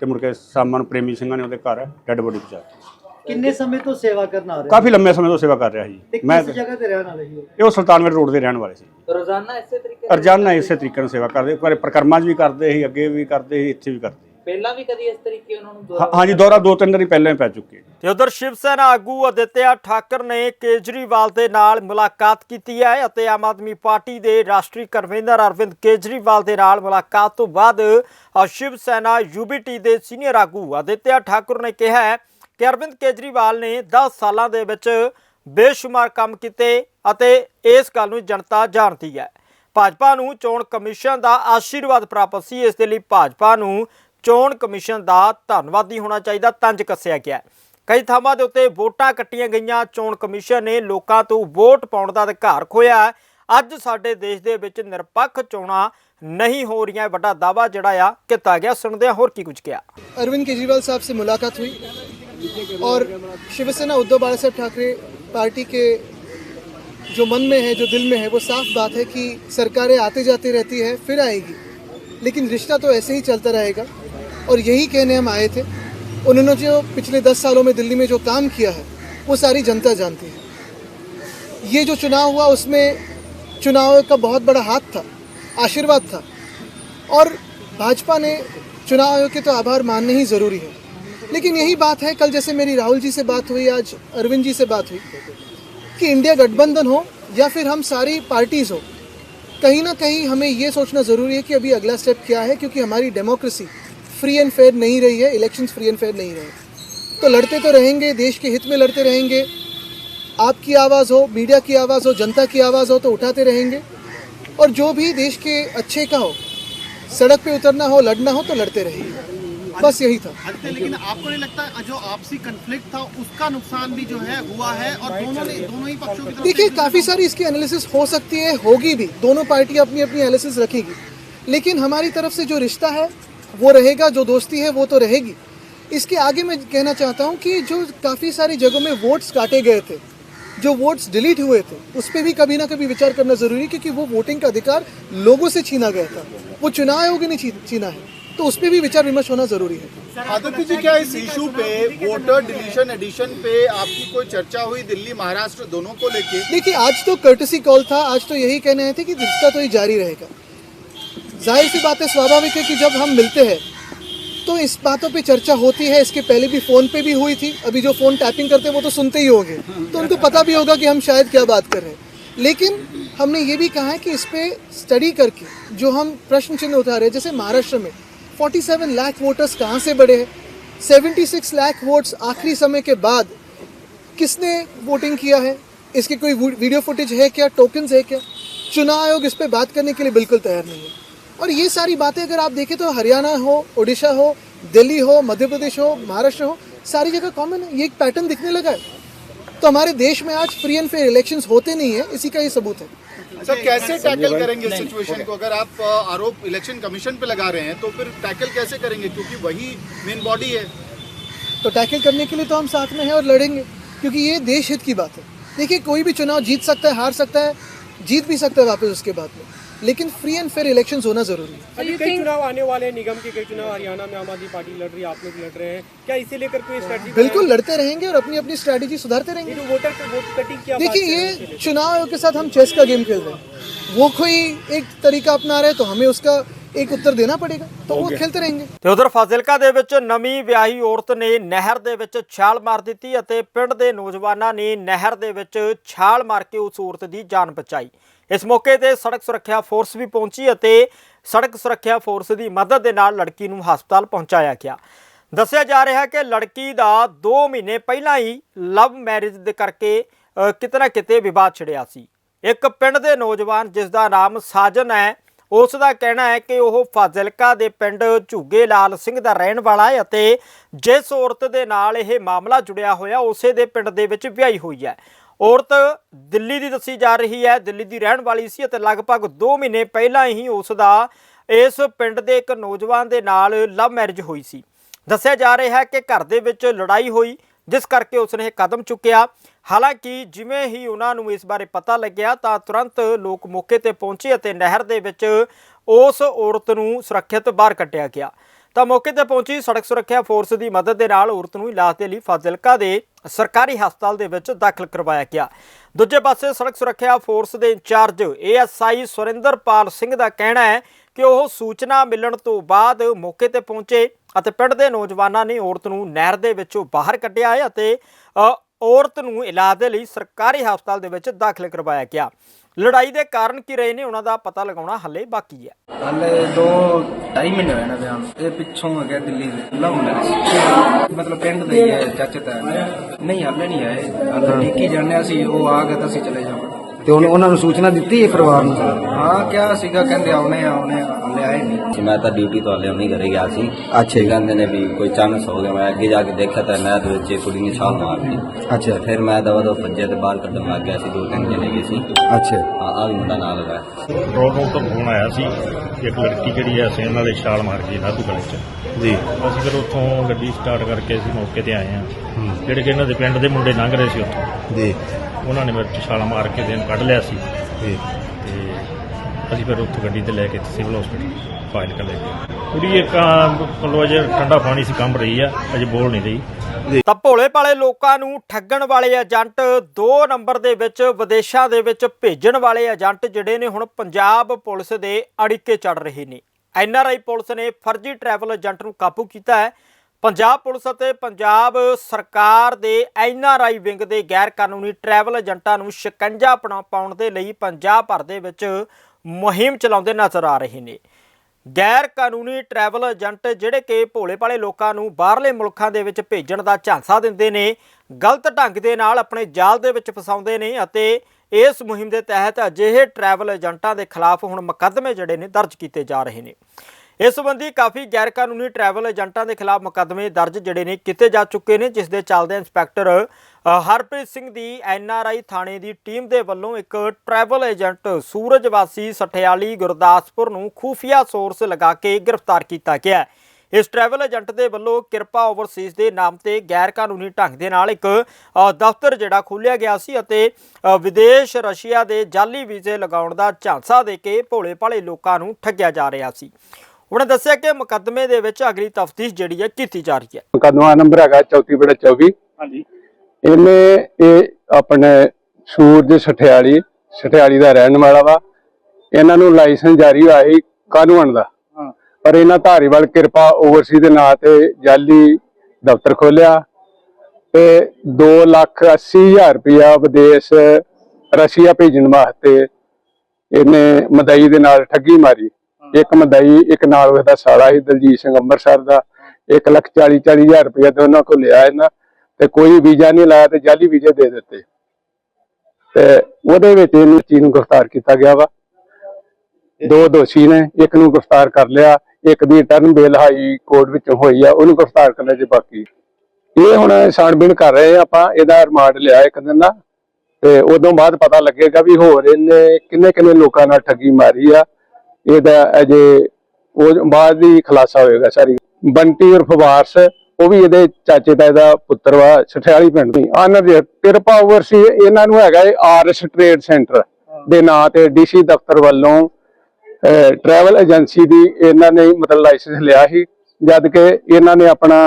ਤੇ ਮੁੜ ਕੇ ਸਾਮਾਨ ਪ੍ਰੇਮੀ ਸਿੰਘਾਂ ਨੇ ਉਹਦੇ ਘਰ ਡੈੱਡ ਬੋਡੀ ਪਹੁੰਚਾਈ ਕਿੰਨੇ ਸਮੇਂ ਤੋਂ ਸੇਵਾ ਕਰਨ ਆ ਰਹੇ ਕਾਫੀ ਲੰਮੇ ਸਮੇਂ ਤੋਂ ਸੇਵਾ ਕਰ ਰਿਹਾ ਤੇ ਜੀ ਮੈਂ ਕਿਸ ਜਗ੍ਹਾ ਤੇ ਰਹਿਣ ਵਾਲੇ ਸੀ ਉਹ? ਇਹ ਉਹ ਸੁਲਤਾਨਵਿੰਡ ਰੋਡ ਦੇ ਰਹਿਣ ਵਾਲੇ ਸੀ ਰੋਜ਼ਾਨਾ ਇਸੇ ਤਰੀਕੇ ਰੋਜ਼ਾਨਾ ਇਸੇ ਤਰੀਕੇ ਨਾਲ ਸੇਵਾ ਕਰਦੇ ਪਰ ਪ੍ਰਕਰਮਾਂ 'ਚ ਵੀ ਕਰਦੇ ਸੀ ਅੱਗੇ ਵੀ ਕਰਦੇ ਸੀ ਇੱਥੇ ਵੀ ਕਰਦੇ। ਪਹਿਲਾਂ ਵੀ ਕਦੀ ਇਸ ਤਰੀਕੇ ਉਹਨਾਂ ਨੂੰ ਹਾਂ- ਦੌਰਾ ਹਾਂਜੀ ਦੌਰਾ ਦੋ ਤਿੰਨ ਵਾਰੀ ਪਹਿਲਾਂ ਹੀ ਪੈ ਚੁੱਕੇ ਤੇ ਉਧਰ ਸ਼ਿਵ ਸੈਨਾ ਆਗੂ ਅਦਿੱਤਿਆ ਠਾਕਰ ਨੇ ਕੇਜਰੀਵਾਲ ਦੇ ਨਾਲ ਮੁਲਾਕਾਤ ਕੀਤੀ ਹੈ ਅਤੇ ਆਮ ਆਦਮੀ ਪਾਰਟੀ ਦੇ ਰਾਸ਼ਟਰੀ ਕਨਵੀਨਰ ਅਰਵਿੰਦ ਕੇਜਰੀਵਾਲ ਦੇ ਨਾਲ ਮੁਲਾਕਾਤ ਤੋਂ ਬਾਅਦ ਅ, ਸ਼ਿਵ ਸੈਨਾ ਯੂਬੀਟੀ ਦੇ ਸੀਨੀਅਰ ਆਗੂ ਅਦਿੱਤਿਆ ਠਾਕੁਰ ਨੇ ਕਿਹਾ ਹੈ ਕਿ ਅਰਵਿੰਦ ਕੇਜਰੀਵਾਲ ਨੇ 10 ਸਾਲਾਂ ਦੇ ਵਿੱਚ ਬੇਸ਼ੁਮਾਰ ਕੰਮ ਕੀਤੇ ਅਤੇ ਇਸ ਗੱਲ ਨੂੰ ਜਨਤਾ ਜਾਣਦੀ ਹੈ। ਭਾਜਪਾ ਨੂੰ ਚੋਣ ਕਮਿਸ਼ਨ ਦਾ ਆਸ਼ੀਰਵਾਦ ਪ੍ਰਾਪਤ ਸੀ ਇਸ ਦੇ ਲਈ ਭਾਜਪਾ ਨੂੰ ਚੋਣ ਕਮਿਸ਼ਨ ਦਾ ਧੰਨਵਾਦੀ ਹੋਣਾ ਚਾਹੀਦਾ ਤੰਜ ਕੱਸਿਆ ਗਿਆ ਹੈ। ਕਈ ਥਾਵਾਂ ਦੇ ਉੱਤੇ ਵੋਟਾਂ ਕੱਟੀਆਂ ਗਈਆਂ ਚੋਣ ਕਮਿਸ਼ਨ ਨੇ ਲੋਕਾਂ ਤੋਂ ਵੋਟ ਪਾਉਣ ਦਾ ਅਧਿਕਾਰ ਖੋਇਆ ਹੈ। ਅੱਜ ਸਾਡੇ ਦੇਸ਼ ਦੇ ਵਿੱਚ ਨਿਰਪੱਖ ਚੋਣਾਂ ਨਹੀਂ ਹੋ ਰਹੀਆਂ ਵੱਡਾ ਦਾਵਾ ਜਿਹੜਾ ਆ ਕੀਤਾ ਗਿਆ ਸੁਣਦੇ ਹਾਂ ਹੋਰ ਕੀ ਕੁਝ ਕਿਹਾ अरविंद केजरीवाल साहब से मुलाकात हुई और शिवसेना उद्धव बाला साहब ठाकरे पार्टी के जो मन में है जो दिल में है वो साफ बात है कि सरकारें आते जाते रहती है फिर आएगी लेकिन रिश्ता तो ऐसे ही चलता रहेगा और यही कहने हम आए थे, उन्होंने जो पिछले दस सालों में दिल्ली में जो काम किया है, वो सारी जनता जानती है। ये जो चुनाव हुआ, उसमें चुनाव का बहुत बड़ा हाथ था, आशीर्वाद था। और भाजपा ने चुनाव आयोग के तो आभार मानने ही ज़रूरी है। लेकिन यही बात है, कल जैसे मेरी राहुल जी से बात हुई, आज अरविंद जी से बात हुई, कि इंडिया गठबंधन हो या फिर हम सारी पार्टीज़ हो, कहीं ना कहीं हमें ये सोचना ज़रूरी है कि अभी अगला स्टेप क्या है, क्योंकि हमारी डेमोक्रेसी फ्री एंड फेयर नहीं रही है इलेक्शंस फ्री एंड फेयर नहीं रहे। तो लड़ते तो रहेंगे देश के हित में लड़ते रहेंगे। आपकी आवाज़ हो मीडिया की आवाज़ हो जनता की आवाज़ हो तो उठाते रहेंगे। और जो भी देश के अच्छे का हो सड़क पे उतरना हो लड़ना हो तो लड़ते रहिए। बस यही था। लेकिन आपको नहीं लगता जो आपसी कन्फ्लिक्ट था उसका नुकसान भी जो है हुआ है और दोनों ने दोनों ही पक्षों की देखिए काफ़ी सारी इसकी एनालिसिस हो सकती है होगी भी। दोनों पार्टियाँ अपनी अपनी एनालिसिस रखेगी। लेकिन हमारी तरफ़ से जो रिश्ता है वो रहेगा जो दोस्ती है वो तो रहेगी। इसके आगे मैं कहना चाहता हूँ कि जो काफ़ी सारी जगहों में वोट्स काटे गए थे जो वोट्स डिलीट हुए थे उस पर भी कभी ना कभी विचार करना ज़रूरी है क्योंकि वो वोटिंग का अधिकार लोगों से छीना गया था। वो चुनाव आयोग ने छीना है। तो उस पर भी विचार विमर्श होना ज़रूरी है। आदित्य जी क्या इस इशू पे वोटर डिलीशन एडिशन पे आपकी कोई चर्चा हुई दिल्ली महाराष्ट्र दोनों को लेके? देखिए आज तो कर्टसी कॉल था आज तो यही कहने आए थे कि रिश्ता तो ये जारी रहेगा। ज़ाहिर सी बात है, स्वाभाविक है कि जब हम मिलते हैं तो इस बातों पे चर्चा होती है। इसके पहले भी फ़ोन पे भी हुई थी। अभी जो फ़ोन टैपिंग करते हैं, वो तो सुनते ही होंगे। तो उनको पता भी होगा कि हम शायद क्या बात कर रहे हैं। लेकिन हमने ये भी कहा है कि इस पर स्टडी करके जो हम प्रश्न चिन्ह उठा रहे हैं, जैसे महाराष्ट्र में 47 लाख वोटर्स कहाँ से बढ़े हैं? 76 लाख वोट्स आखिरी समय के बाद किसने वोटिंग किया है? इसकी कोई वीडियो फुटेज है क्या? टोकन्स है क्या? चुनाव आयोग इस पर बात करने के लिए बिल्कुल तैयार नहीं है। और ये सारी बातें अगर आप देखें तो हरियाणा हो उड़ीसा हो दिल्ली हो मध्य प्रदेश हो महाराष्ट्र हो सारी जगह कॉमन है। ये एक पैटर्न दिखने लगा है। तो हमारे देश में आज फ्री एंड फेयर इलेक्शन होते नहीं है इसी का ये सबूत है। सर कैसे टैकल करेंगे इस सिचुएशन को? अगर आप आरोप इलेक्शन कमीशन पे लगा रहे हैं तो फिर टैकल कैसे करेंगे? क्योंकि वही मेन बॉडी है। तो टैकल करने के लिए तो हम साथ में हैं और लड़ेंगे क्योंकि ये देश हित की बात है। देखिए कोई भी चुनाव जीत सकता है हार सकता है जीत भी सकता है वापस उसके बाद में। लेकिन फ्री एंड फेयर इलेक्शंस होना जरूरी है अभी कई चुनाव आने वाले हैं निगम के कई चुनाव हरियाणा में आम आदमी पार्टी लड़ रही है आप लोग लड़ रहे हैं क्या इसे लेकर कोई स्ट्रेटजी बिल्कुल लड़ते रहेंगे और अपनी अपनी स्ट्रैटेजी सुधारते रहेंगे जो वोटर वोट कटिंग की देखिए ये चुनाव आयोग के साथ हम चेस का गेम खेल रहे हैं वो कोई एक तरीका अपना रहे तो हमें उसका एक उत्तर देना पड़ेगा तो वो खेलते रहेंगे ਤੇ ਉਧਰ ਫਾਜ਼ਿਲਕਾ ਦੇ ਵਿੱਚ ਨਵੀਂ ਵਿਆਹੀ ਔਰਤ ਨੇ ਨਹਿਰ ਦੇ ਵਿੱਚ ਛਾਲ ਮਾਰ ਦਿੱਤੀ ਅਤੇ ਪਿੰਡ ਦੇ ਨੌਜਵਾਨਾਂ ਨੇ ਨਹਿਰ ਦੇ ਵਿੱਚ ਛਾਲ ਮਾਰ ਕੇ ਉਸ ਔਰਤ ਦੀ ਜਾਨ ਬਚਾਈ ਇਸ ਮੌਕੇ ਤੇ ਸੜਕ ਸੁਰੱਖਿਆ ਫੋਰਸ ਵੀ ਪਹੁੰਚੀ ਅਤੇ ਸੜਕ ਸੁਰੱਖਿਆ ਫੋਰਸ ਦੀ ਮਦਦ ਦੇ ਨਾਲ ਲੜਕੀ ਨੂੰ ਹਸਪਤਾਲ ਪਹੁੰਚਾਇਆ ਗਿਆ। ਦੱਸਿਆ ਜਾ ਰਿਹਾ ਹੈ ਕਿ ਲੜਕੀ ਦਾ 2 ਮਹੀਨੇ ਪਹਿਲਾਂ ਹੀ ਲਵ ਮੈਰਿਜ ਦੇ ਕਰਕੇ ਅ, ਕਿਤੇ ਨਾ ਕਿਤੇ ਵਿਵਾਦ ਛਿੜਿਆ ਸੀ। ਇੱਕ ਪਿੰਡ ਦੇ ਨੌਜਵਾਨ ਜਿਸ ਦਾ ਨਾਮ ਸਾਜਨ ਹੈ ਉਸ ਦਾ ਕਹਿਣਾ ਹੈ ਕਿ ਉਹ ਫਾਜ਼ਿਲਕਾ ਦੇ ਪਿੰਡ ਝੁੱਗੇ ਲਾਲ ਸਿੰਘ ਦਾ ਰਹਿਣ ਵਾਲਾ ਹੈ ਅਤੇ ਜਿਸ ਔਰਤ ਦੇ ਨਾਲ ਇਹ ਮਾਮਲਾ ਜੁੜਿਆ ਹੋਇਆ ਉਸੇ ਦੇ ਪਿੰਡ ਦੇ ਵਿੱਚ ਵਿਆਹੀ ਹੋਈ ਹੈ। ਔਰਤ ਦਿੱਲੀ ਦੀ ਦੱਸੀ ਜਾ ਰਹੀ ਹੈ, ਦਿੱਲੀ ਦੀ ਰਹਿਣ ਵਾਲੀ ਸੀ ਅਤੇ ਲਗਭਗ 2 ਮਹੀਨੇ ਪਹਿਲਾਂ ਹੀ ਉਸ ਦਾ ਇਸ ਪਿੰਡ ਦੇ ਇੱਕ ਨੌਜਵਾਨ ਦੇ ਨਾਲ ਲਵ ਮੈਰਿਜ ਹੋਈ ਸੀ। ਦੱਸਿਆ ਜਾ ਰਿਹਾ ਹੈ ਕਿ ਘਰ ਦੇ ਵਿੱਚ ਲੜਾਈ ਹੋਈ, ਜਿਸ ਕਰਕੇ ਉਸਨੇ ਕਦਮ ਚੁੱਕਿਆ। ਹਾਲਾਂਕਿ ਜਿਵੇਂ ਹੀ ਉਹਨਾਂ ਨੂੰ ਇਸ ਬਾਰੇ ਪਤਾ ਲੱਗਿਆ ਤਾਂ ਤੁਰੰਤ ਲੋਕ ਮੌਕੇ ਤੇ ਪਹੁੰਚੇ ਅਤੇ ਨਹਿਰ ਦੇ ਵਿੱਚ ਉਸ ਔਰਤ ਨੂੰ ਸੁਰੱਖਿਅਤ ਬਾਹਰ ਕੱਢਿਆ ਗਿਆ। ਤਾਂ ਮੌਕੇ ਤੇ ਪਹੁੰਚੀ ਸੜਕ ਸੁਰੱਖਿਆ ਫੋਰਸ ਦੀ ਮਦਦ ਦੇ ਨਾਲ ਔਰਤ ਨੂੰ ਇਲਾਜ ਦੇ ਲਈ ਫਾਜ਼ਿਲਕਾ ਦੇ ਸਰਕਾਰੀ ਹਸਪਤਾਲ ਦੇ ਵਿੱਚ ਦਾਖਲ ਕਰਵਾਇਆ ਗਿਆ। ਦੂਜੇ ਪਾਸੇ ਸੜਕ ਸੁਰੱਖਿਆ ਫੋਰਸ ਦੇ ਇੰਚਾਰਜ ਏਐਸਆਈ ਸੁਰਿੰਦਰਪਾਲ ਸਿੰਘ ਦਾ ਕਹਿਣਾ ਹੈ ਕਿ ਉਹ ਸੂਚਨਾ ਮਿਲਣ ਤੋਂ ਬਾਅਦ ਮੌਕੇ ਤੇ ਪਹੁੰਚੇ ਅਤੇ ਪਿੰਡ ਦੇ ਨੌਜਵਾਨਾਂ ਨੇ ਔਰਤ ਨੂੰ ਨਹਿਰ ਦੇ ਵਿੱਚੋਂ ਬਾਹਰ ਕੱਢਿਆ ਹੈ ਅਤੇ ਔਰਤ ਨੂੰ ਇਲਾਜ ਦੇ ਲਈ ਸਰਕਾਰੀ ਹਸਪਤਾਲ ਦੇ ਵਿੱਚ ਦਾਖਲ ਕਰਵਾਇਆ ਗਿਆ। ਲੜਾਈ ਦੇ ਕਾਰਨ ਕੀ ਰਹੇ ਨੇ ਉਹਨਾਂ ਦਾ ਪਤਾ ਲਗਾਉਣਾ ਹੱਲੇ ਬਾਕੀ ਹੈ। ਹਾਲੇ ਦੋ ਢਾਈ ਮਹੀਨੇ ਹੋਏ ਨੇ ਵਿਆਹ ਨੂੰ। ਇਹ ਪਿੱਛੋਂ ਹੈਗਾ ਦਿੱਲੀ ਦੇ। ਲਵ ਮੈਰਿਜ ਮਤਲਬ ਪਿੰਡ ਦੇ ਹੀ ਹੈ ਚਾਚੇ ਤਾਂ ਨਹੀਂ ਹਾਲੇ ਨਹੀਂ ਆਏ। ਹਾਲੇ ਟਿੱਕੀ ਜਾਣਿਆ ਸੀ ਉਹ ਆ ਗਏ ਤਾਂ ਅਸੀਂ ਚਲੇ ਜਾਵਾਂਗੇ। ਤੇ ਉਹਨੂੰ ਉਹਨਾਂ ਨੂੰ ਸੂਚਨਾ ਦਿੱਤੀ ਹੈ ਪਰਿਵਾਰ ਨੂੰ। ਹਾਂ ਕਿਹਾ ਸੀਗਾ ਕਹਿੰਦੇ ਆਉਣੇ ਆ ਆਉਣੇ ਆ ਹਾਲੇ ਆਏ ਨਹੀਂ। ਮੈਂ ਤਾਂ ਡਿਊਟੀ ਤੋਂ ਹਲੇ ਨਹੀਂ ਘਰੇ ਗਿਆ ਸੀ। ਅੱਛਾ ਕਹਿੰਦੇ ਨੇ ਵੀ ਕੋਈ ਚਾਂਸ ਹੋ ਗਿਆ ਮੈਂ ਅੱਗੇ ਜਾ ਕੇ ਦੇਖਿਆ ਤਾਂ ਨਹਿਰ ਦੇ ਵਿੱਚ ਕੁੜੀ ਨੇ ਛਾਲ ਮਾਰਤੀ ਅੱਛਾ। ਫਿਰ ਮੈਂ ਦਵਾ ਦੋ ਭੱਜੇ ਤੇ ਬਾਹਰ ਕੱਢਣ ਲੱਗ ਗਿਆ ਸੀ ਦੋ ਤਿੰਨ ਜਣੇ ਗਏ ਸੀ। ਅੱਛਾ। ਆ ਆ ਵੀ ਮੁੰਡਾ ਨਾਲ ਲਗਾ ਕੰਟਰੋਲ ਰੂਮ ਤੋਂ ਫੋਨ ਆਇਆ ਸੀ ਕਿ ਇੱਕ ਲੜਕੀ ਜਿਹੜੀ ਹੈ ਸੇਮ ਨਾਲੇ ਛਾਲ ਮਾਰ ਗਈ ਨਾਧੂ ਗਲੇ 'ਚ। ਜੀ। ਅਸੀਂ ਫਿਰ ਉੱਥੋਂ ਗੱਡੀ ਸਟਾਰਟ ਕਰਕੇ ਅਸੀਂ ਮੌਕੇ ਤੇ ਆਏ ਹਾਂ। ਜਿਹੜੇ ਕਿ ਇਹਨਾਂ ਦੇ ਪਿੰਡ ਦੇ ਮੁੰਡੇ ਲੰਘ ਰਹੇ ਸੀ ਉੱਥੋਂ। ਜੀ। ਉਹਨਾਂ ਨੇ ਮੇਰੇ ਛਾਲ ਮਾਰ ਕੇ ਦੇਨ ਕੱਢ ਲਿਆ ਸੀ। ਤੇ ਅਸੀਂ ਫਿਰ ਉੱਥੋਂ ਗੱਡੀ ਤੇ ਲੈ ਕੇ ਸਿਵਲ ਹਸਪੀਟਲ ਫਾਈਲ ਕਰ ਲੈ ਗਏ ਕੁੜੀ ਇੱਕ ਅਜੇ ਠੰਡਾ ਪਾਣੀ ਸੀ ਕੰਬ ਰਹੀ ਆ ਅਜੇ ਬੋਲ ਨਹੀਂ ਰਹੀ। ਤਾਂ ਭੋਲੇ ਭਾਲੇ ਲੋਕਾਂ ਨੂੰ ਠੱਗਣ ਵਾਲੇ ਏਜੰਟ 2 ਨੰਬਰ ਦੇ ਵਿੱਚ ਵਿਦੇਸ਼ਾਂ ਦੇ ਵਿੱਚ ਭੇਜਣ ਵਾਲੇ ਏਜੰਟ ਜਿਹੜੇ ਨੇ ਹੁਣ ਪੰਜਾਬ ਪੁਲਿਸ ਦੇ ਅੜਿੱਕੇ ਚੜ ਰਹੇ ਨੇ। ਐਨਆਰਆਈ ਪੁਲਿਸ ਨੇ ਫਰਜ਼ੀ ਟਰੈਵਲ ਏਜੰਟ ਨੂੰ ਕਾਬੂ ਕੀਤਾ ਹੈ। ਪੰਜਾਬ ਪੁਲਿਸ ਅਤੇ ਪੰਜਾਬ ਸਰਕਾਰ ਦੇ ਐਨਆਰਆਈ ਵਿੰਗ ਦੇ ਗੈਰ ਕਾਨੂੰਨੀ ਟਰੈਵਲ ਏਜੰਟਾਂ ਨੂੰ ਸ਼ਿਕੰਜਾ ਪਣਾ- ਪਾਉਣ ਦੇ ਲਈ ਪੰਜਾਬ ਭਰ ਦੇ ਵਿੱਚ ਮੁਹਿੰਮ ਚਲਾਉਂਦੇ ਨਜ਼ਰ ਆ ਰਹੇ ਨੇ। ਗੈਰ ਕਾਨੂੰਨੀ ਟਰੈਵਲ ਏਜੰਟ ਜਿਹੜੇ ਕਿ ਭੋਲੇ ਭਾਲੇ ਲੋਕਾਂ ਨੂੰ ਬਾਹਰਲੇ ਮੁਲਕਾਂ ਦੇ ਵਿੱਚ ਭੇਜਣ ਦਾ ਝਾਂਸਾ ਦਿੰਦੇ ਨੇ, ਗਲਤ ਢੰਗ ਦੇ ਨਾਲ ਆਪਣੇ ਜਾਲ ਦੇ ਵਿੱਚ ਫਸਾਉਂਦੇ ਨੇ ਅਤੇ ਇਸ ਮੁਹਿੰਮ ਦੇ ਤਹਿਤ ਅਜਿਹੇ ਟਰੈਵਲ ਏਜੰਟਾਂ ਦੇ ਖਿਲਾਫ ਹੁਣ ਮੁਕੱਦਮੇ ਜਿਹੜੇ ਨੇ ਦਰਜ ਕੀਤੇ ਜਾ ਰਹੇ ਨੇ। ਇਸ ਸੰਬੰਧੀ ਕਾਫੀ ਗੈਰ ਕਾਨੂੰਨੀ ਟਰੈਵਲ ਏਜੰਟਾਂ ਦੇ ਖਿਲਾਫ ਮੁਕੱਦਮੇ ਦਰਜ ਜਿਹੜੇ ਨੇ ਕੀਤੇ ਜਾ ਚੁੱਕੇ ਨੇ, ਜਿਸ ਦੇ ਚੱਲਦੇ ਇੰਸਪੈਕਟਰ ਹਰਪ੍ਰੀਤ ਸਿੰਘ ਦੀ ਐਨਆਰਆਈ ਥਾਣੇ ਦੀ ਟੀਮ ਦੇ ਵੱਲੋਂ ਇੱਕ ਟਰੈਵਲ ਏਜੰਟ ਸੂਰਜ ਵਾਸੀ ਸਠਿਆਲੀ ਗੁਰਦਾਸਪੁਰ ਨੂੰ ਖੂਫੀਆ ਸੋਰਸ ਲਗਾ ਕੇ ਗ੍ਰਿਫਤਾਰ ਕੀਤਾ ਗਿਆ ਹੈ। ਇਸ ਟਰੈਵਲ ਏਜੰਟ ਦੇ ਵੱਲੋਂ ਕਿਰਪਾ ਓਵਰਸੀਜ਼ ਦੇ ਨਾਮ ਤੇ ਗੈਰ ਕਾਨੂੰਨੀ ਢੰਗ ਦੇ ਨਾਲ ਇੱਕ ਦਫ਼ਤਰ ਜਿਹੜਾ ਖੋਲ੍ਹਿਆ ਗਿਆ ਸੀ ਅਤੇ ਵਿਦੇਸ਼ ਰਸ਼ੀਆ ਦੇ ਜਾਲੀ ਵੀਜ਼ੇ ਲਗਾਉਣ ਦਾ ਝਾਂਸਾ ਦੇ ਕੇ ਭੋਲੇ ਭਾਲੇ ਲੋਕਾਂ ਨੂੰ ਠੱਗਿਆ ਜਾ ਰਿਹਾ ਸੀ। ਉਹਨੇ ਦੱਸਿਆ ਕਿ ਮੁਕੱਦਮੇ ਦੇ ਵਿੱਚ ਅਗਲੀ ਤਫਤੀਸ਼ ਜਿਹੜੀ ਹੈ ਕੀਤੀ ਜਾ ਰਹੀ ਹੈ। ਮੁਕੱਦਮਾ ਨੰਬਰ ਹੈਗਾ 34 ਬੜਾ 24 ਹਾਂਜੀ। ਇਹਨੇ ਇਹ ਆਪਣੇ ਸੂਰਜ ਸਠਿਆਲੀ ਸਠਿਆਲੀ ਦਾ ਰਹਿਣ ਵਾਲਾ ਵਾ। ਇਹਨਾਂ ਨੂੰ ਲਾਇਸੈਂਸ ਜਾਰੀ ਹੋਇਆ ਸੀ ਕਾਨੂੰਨ ਦਾ। ਪਰ ਇਹਨਾਂ ਧਾਰੀਵਾਲ ਕਿਰਪਾ ਓਵਰਸੀ ਦੇ ਨਾਂ ਤੇ ਜਾਲੀ ਦਫ਼ਤਰ ਖੋਲਿਆ ਤੇ 2 ਲੱਖ 80 ਹਜ਼ਾਰ ਰੁਪਇਆ ਵਿਦੇਸ਼ ਰਸ਼ੀਆ ਭੇਜਣ ਵਾਸਤੇ ਇਹਨੇ ਮਦਈ ਦੇ ਨਾਲ ਠੱਗੀ ਮਾਰੀ। ਇੱਕ ਮਦਈ, ਇੱਕ ਨਾਲ ਉਹਦਾ ਸਾਲਾ ਸੀ, ਦਲਜੀਤ ਸਿੰਘ ਅੰਮ੍ਰਿਤਸਰ ਦਾ। 1 ਲੱਖ 40 40 ਹਜ਼ਾਰ ਰੁਪਇਆ ਤੇ ਲਿਆ ਇਹਨਾਂ ਤੇ ਕੋਈ ਵੀਜ਼ਾ ਨਹੀਂ ਲਾਇਆ ਤੇ ਜਾਲੀ ਵੀਜ਼ੇ ਦੇ ਦਿੱਤੇ। ਤੇ ਉਹਦੇ ਵਿੱਚ ਇਹਨੂੰ ਚੀਜ਼ ਨੂੰ ਗ੍ਰਿਫਤਾਰ ਕੀਤਾ ਗਿਆ ਵਾ। ਦੋ ਦੋਸ਼ੀ ਨੇ, ਇੱਕ ਨੂੰ ਗ੍ਰਿਫਤਾਰ ਕਰ ਲਿਆ, ਇੱਕ ਦੀ ਟਰਨ ਬੇਲ ਹਾਈ ਕੋਰਟ ਵਿੱਚੋਂ ਹੋਈ ਆ, ਉਹਨੂੰ ਗ੍ਰਿਫਤਾਰ ਕਰਨਾ ਜੇ ਬਾਕੀ। ਇਹ ਹੁਣ ਛਾਣਬੀਣ ਕਰ ਰਹੇ ਆ ਆਪਾਂ, ਇਹਦਾ ਰਿਮਾਂਡ ਲਿਆ ਇੱਕ ਦਿਨ ਦਾ। ਤੇ ਉਦੋਂ ਬਾਅਦ ਪਤਾ ਲੱਗੇਗਾ ਵੀ ਹੋਰ ਇਹਨੇ ਕਿੰਨੇ ਕਿੰਨੇ ਲੋਕਾਂ ਨਾਲ ਠੱਗੀ ਮਾਰੀ ਆ। ਇਹਦਾ ਅਜੇ ਉਹ ਬਾਅਦ ਹੀ ਖੁਲਾਸਾ ਹੋਏਗਾ ਸਾਰੀ। ਬੰਟੀ ਉਰਫ ਵਾਰਸ ਉਹ ਵੀ ਇਹਦੇ ਚਾਚੇ ਦਾ ਇਹਦਾ ਪੁੱਤਰ ਵਾ ਸਠਿਆਲੀ ਪਿੰਡ ਦੀ। ਆਨਰ ਦੇ ਕਿਰਪਾ ਓਵਰਸੀ ਇਹਨਾਂ ਨੂੰ ਹੈਗਾ ਆਰਐਸ ਟ੍ਰੇਡ ਸੈਂਟਰ ਦੇ ਨਾਂ ਤੇ ਡੀਸੀ ਦਫ਼ਤਰ ਵੱਲੋਂ ਟਰੈਵਲ ਏਜੰਸੀ ਦੀ ਇਹਨਾਂ ਨੇ ਮਤਲਬ ਲਾਇਸੈਂਸ ਲਿਆ ਸੀ ਜਦ ਕਿ ਇਹਨਾਂ ਨੇ ਆਪਣਾ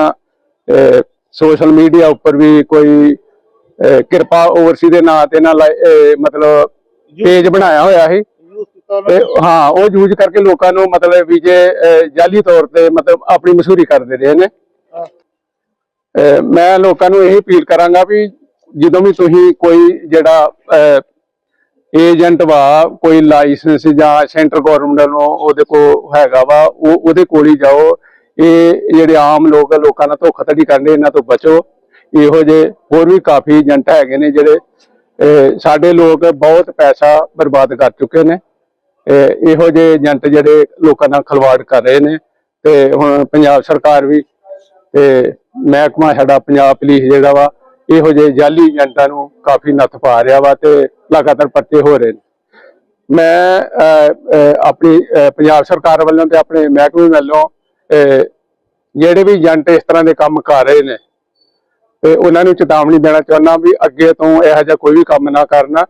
ਸੋਸ਼ਲ ਮੀਡੀਆ ਉੱਪਰ ਵੀ ਕੋਈ ਕਿਰਪਾ ਓਵਰਸੀ ਦੇ ਨਾਂ ਤੇ ਨਾਲ ਮਤਲਬ ਪੇਜ ਬਣਾਇਆ ਹੋਇਆ ਸੀ। ਤੇ ਹਾਂ ਉਹ ਯੂਜ਼ ਕਰਕੇ ਲੋਕਾਂ ਨੂੰ ਮਤਲਬ ਵੀ ਜੇ ਜਾਲੀ ਤੌਰ ਤੇ ਮਤਲਬ ਆਪਣੀ ਮਸ਼ਹੂਰੀ ਕਰਦੇ ਰਹੇ ਨੇ। ਮੈਂ ਲੋਕਾਂ ਨੂੰ ਇਹ ਅਪੀਲ ਕਰਾਂਗਾ ਵੀ ਜਦੋਂ ਵੀ ਤੁਸੀਂ ਕੋਈ ਜਿਹੜਾ ਏਜੰਟ ਵਾ ਕੋਈ ਲਾਇਸੈਂਸ ਜਾਂ ਸੈਂਟਰ ਗਵਰਨਮੈਂਟ ਨੂੰ ਉਹਦੇ ਕੋ ਹੈਗਾ ਵਾ ਉਹ ਉਹਦੇ ਕੋਲ ਹੀ ਜਾਓ। ਇਹ ਜਿਹੜੇ ਆਮ ਲੋਕ ਲੋਕਾਂ ਨਾਲ ਧੋਖਾਧੜੀ ਕਰਦੇ ਇਹਨਾਂ ਤੋਂ ਬਚੋ। ਇਹੋ ਜਿਹੇ ਹੋਰ ਵੀ ਕਾਫੀ ਏਜੰਟ ਹੈਗੇ ਨੇ ਜਿਹੜੇ ਸਾਡੇ ਲੋਕ ਬਹੁਤ ਪੈਸਾ ਬਰਬਾਦ ਕਰ ਚੁੱਕੇ ਨੇ। ਇਹੋ ਜਿਹੇ ਏਜੰਟ ਜਿਹੜੇ ਲੋਕਾਂ ਨਾਲ ਖਲਵਾੜ ਕਰ ਰਹੇ ਨੇ ਤੇ ਹੁਣ ਪੰਜਾਬ ਸਰਕਾਰ ਵੀ ਤੇ ਮਹਿਕਮਾ ਸਾਡਾ ਪੰਜਾਬ ਪੁਲਿਸ ਜਿਹੜਾ ਵਾ ਇਹੋ ਜਿਹੇ ਜਾਲੀ ਏਜੰਟਾਂ ਨੂੰ ਕਾਫੀ ਨੱਥ ਪਾ ਰਿਹਾ ਵਾ ਤੇ ਲਗਾਤਾਰ ਪਰਚੇ ਹੋ ਰਹੇ ਨੇ। ਮੈਂ ਆਪਣੀ ਪੰਜਾਬ ਸਰਕਾਰ ਵੱਲੋਂ ਤੇ ਆਪਣੇ ਮਹਿਕਮੇ ਵੱਲੋਂ ਅਹ, ਜਿਹੜੇ ਵੀ ਏਜੰਟ ਇਸ ਤਰ੍ਹਾਂ ਦੇ ਕੰਮ ਕਰ ਰਹੇ ਨੇ ਤੇ ਉਹਨਾਂ ਨੂੰ ਚੇਤਾਵਨੀ ਦੇਣਾ ਚਾਹੁੰਦਾ ਵੀ ਅੱਗੇ ਤੋਂ ਇਹੋ ਜਿਹਾ ਕੋਈ ਵੀ ਕੰਮ ਨਾ ਕਰਨਾ।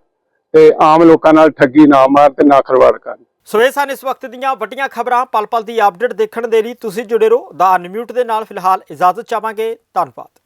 ਤੇ ਆਮ ਲੋਕਾਂ ਨਾਲ ਠੱਗੀ ਨਾ ਮਾਰ ਤੇ ਨਾ ਖਰਵਾੜ ਕਰਨ। ਸੋ ਇਹ ਸਨ ਇਸ ਵਕਤ ਦੀਆਂ ਵੱਡੀਆਂ ਖਬਰਾਂ ਪਲ ਪਲ ਦੀ ਅਪਡੇਟ ਦੇਖਣ ਦੇ ਲਈ ਤੁਸੀਂ ਜੁੜੇ ਰਹੋ ਦਾ ਅਨਮਿਊਟ ਦੇ ਨਾਲ। ਫਿਲਹਾਲ ਇਜਾਜ਼ਤ ਚਾਹਾਂਗੇ। ਧੰਨਵਾਦ।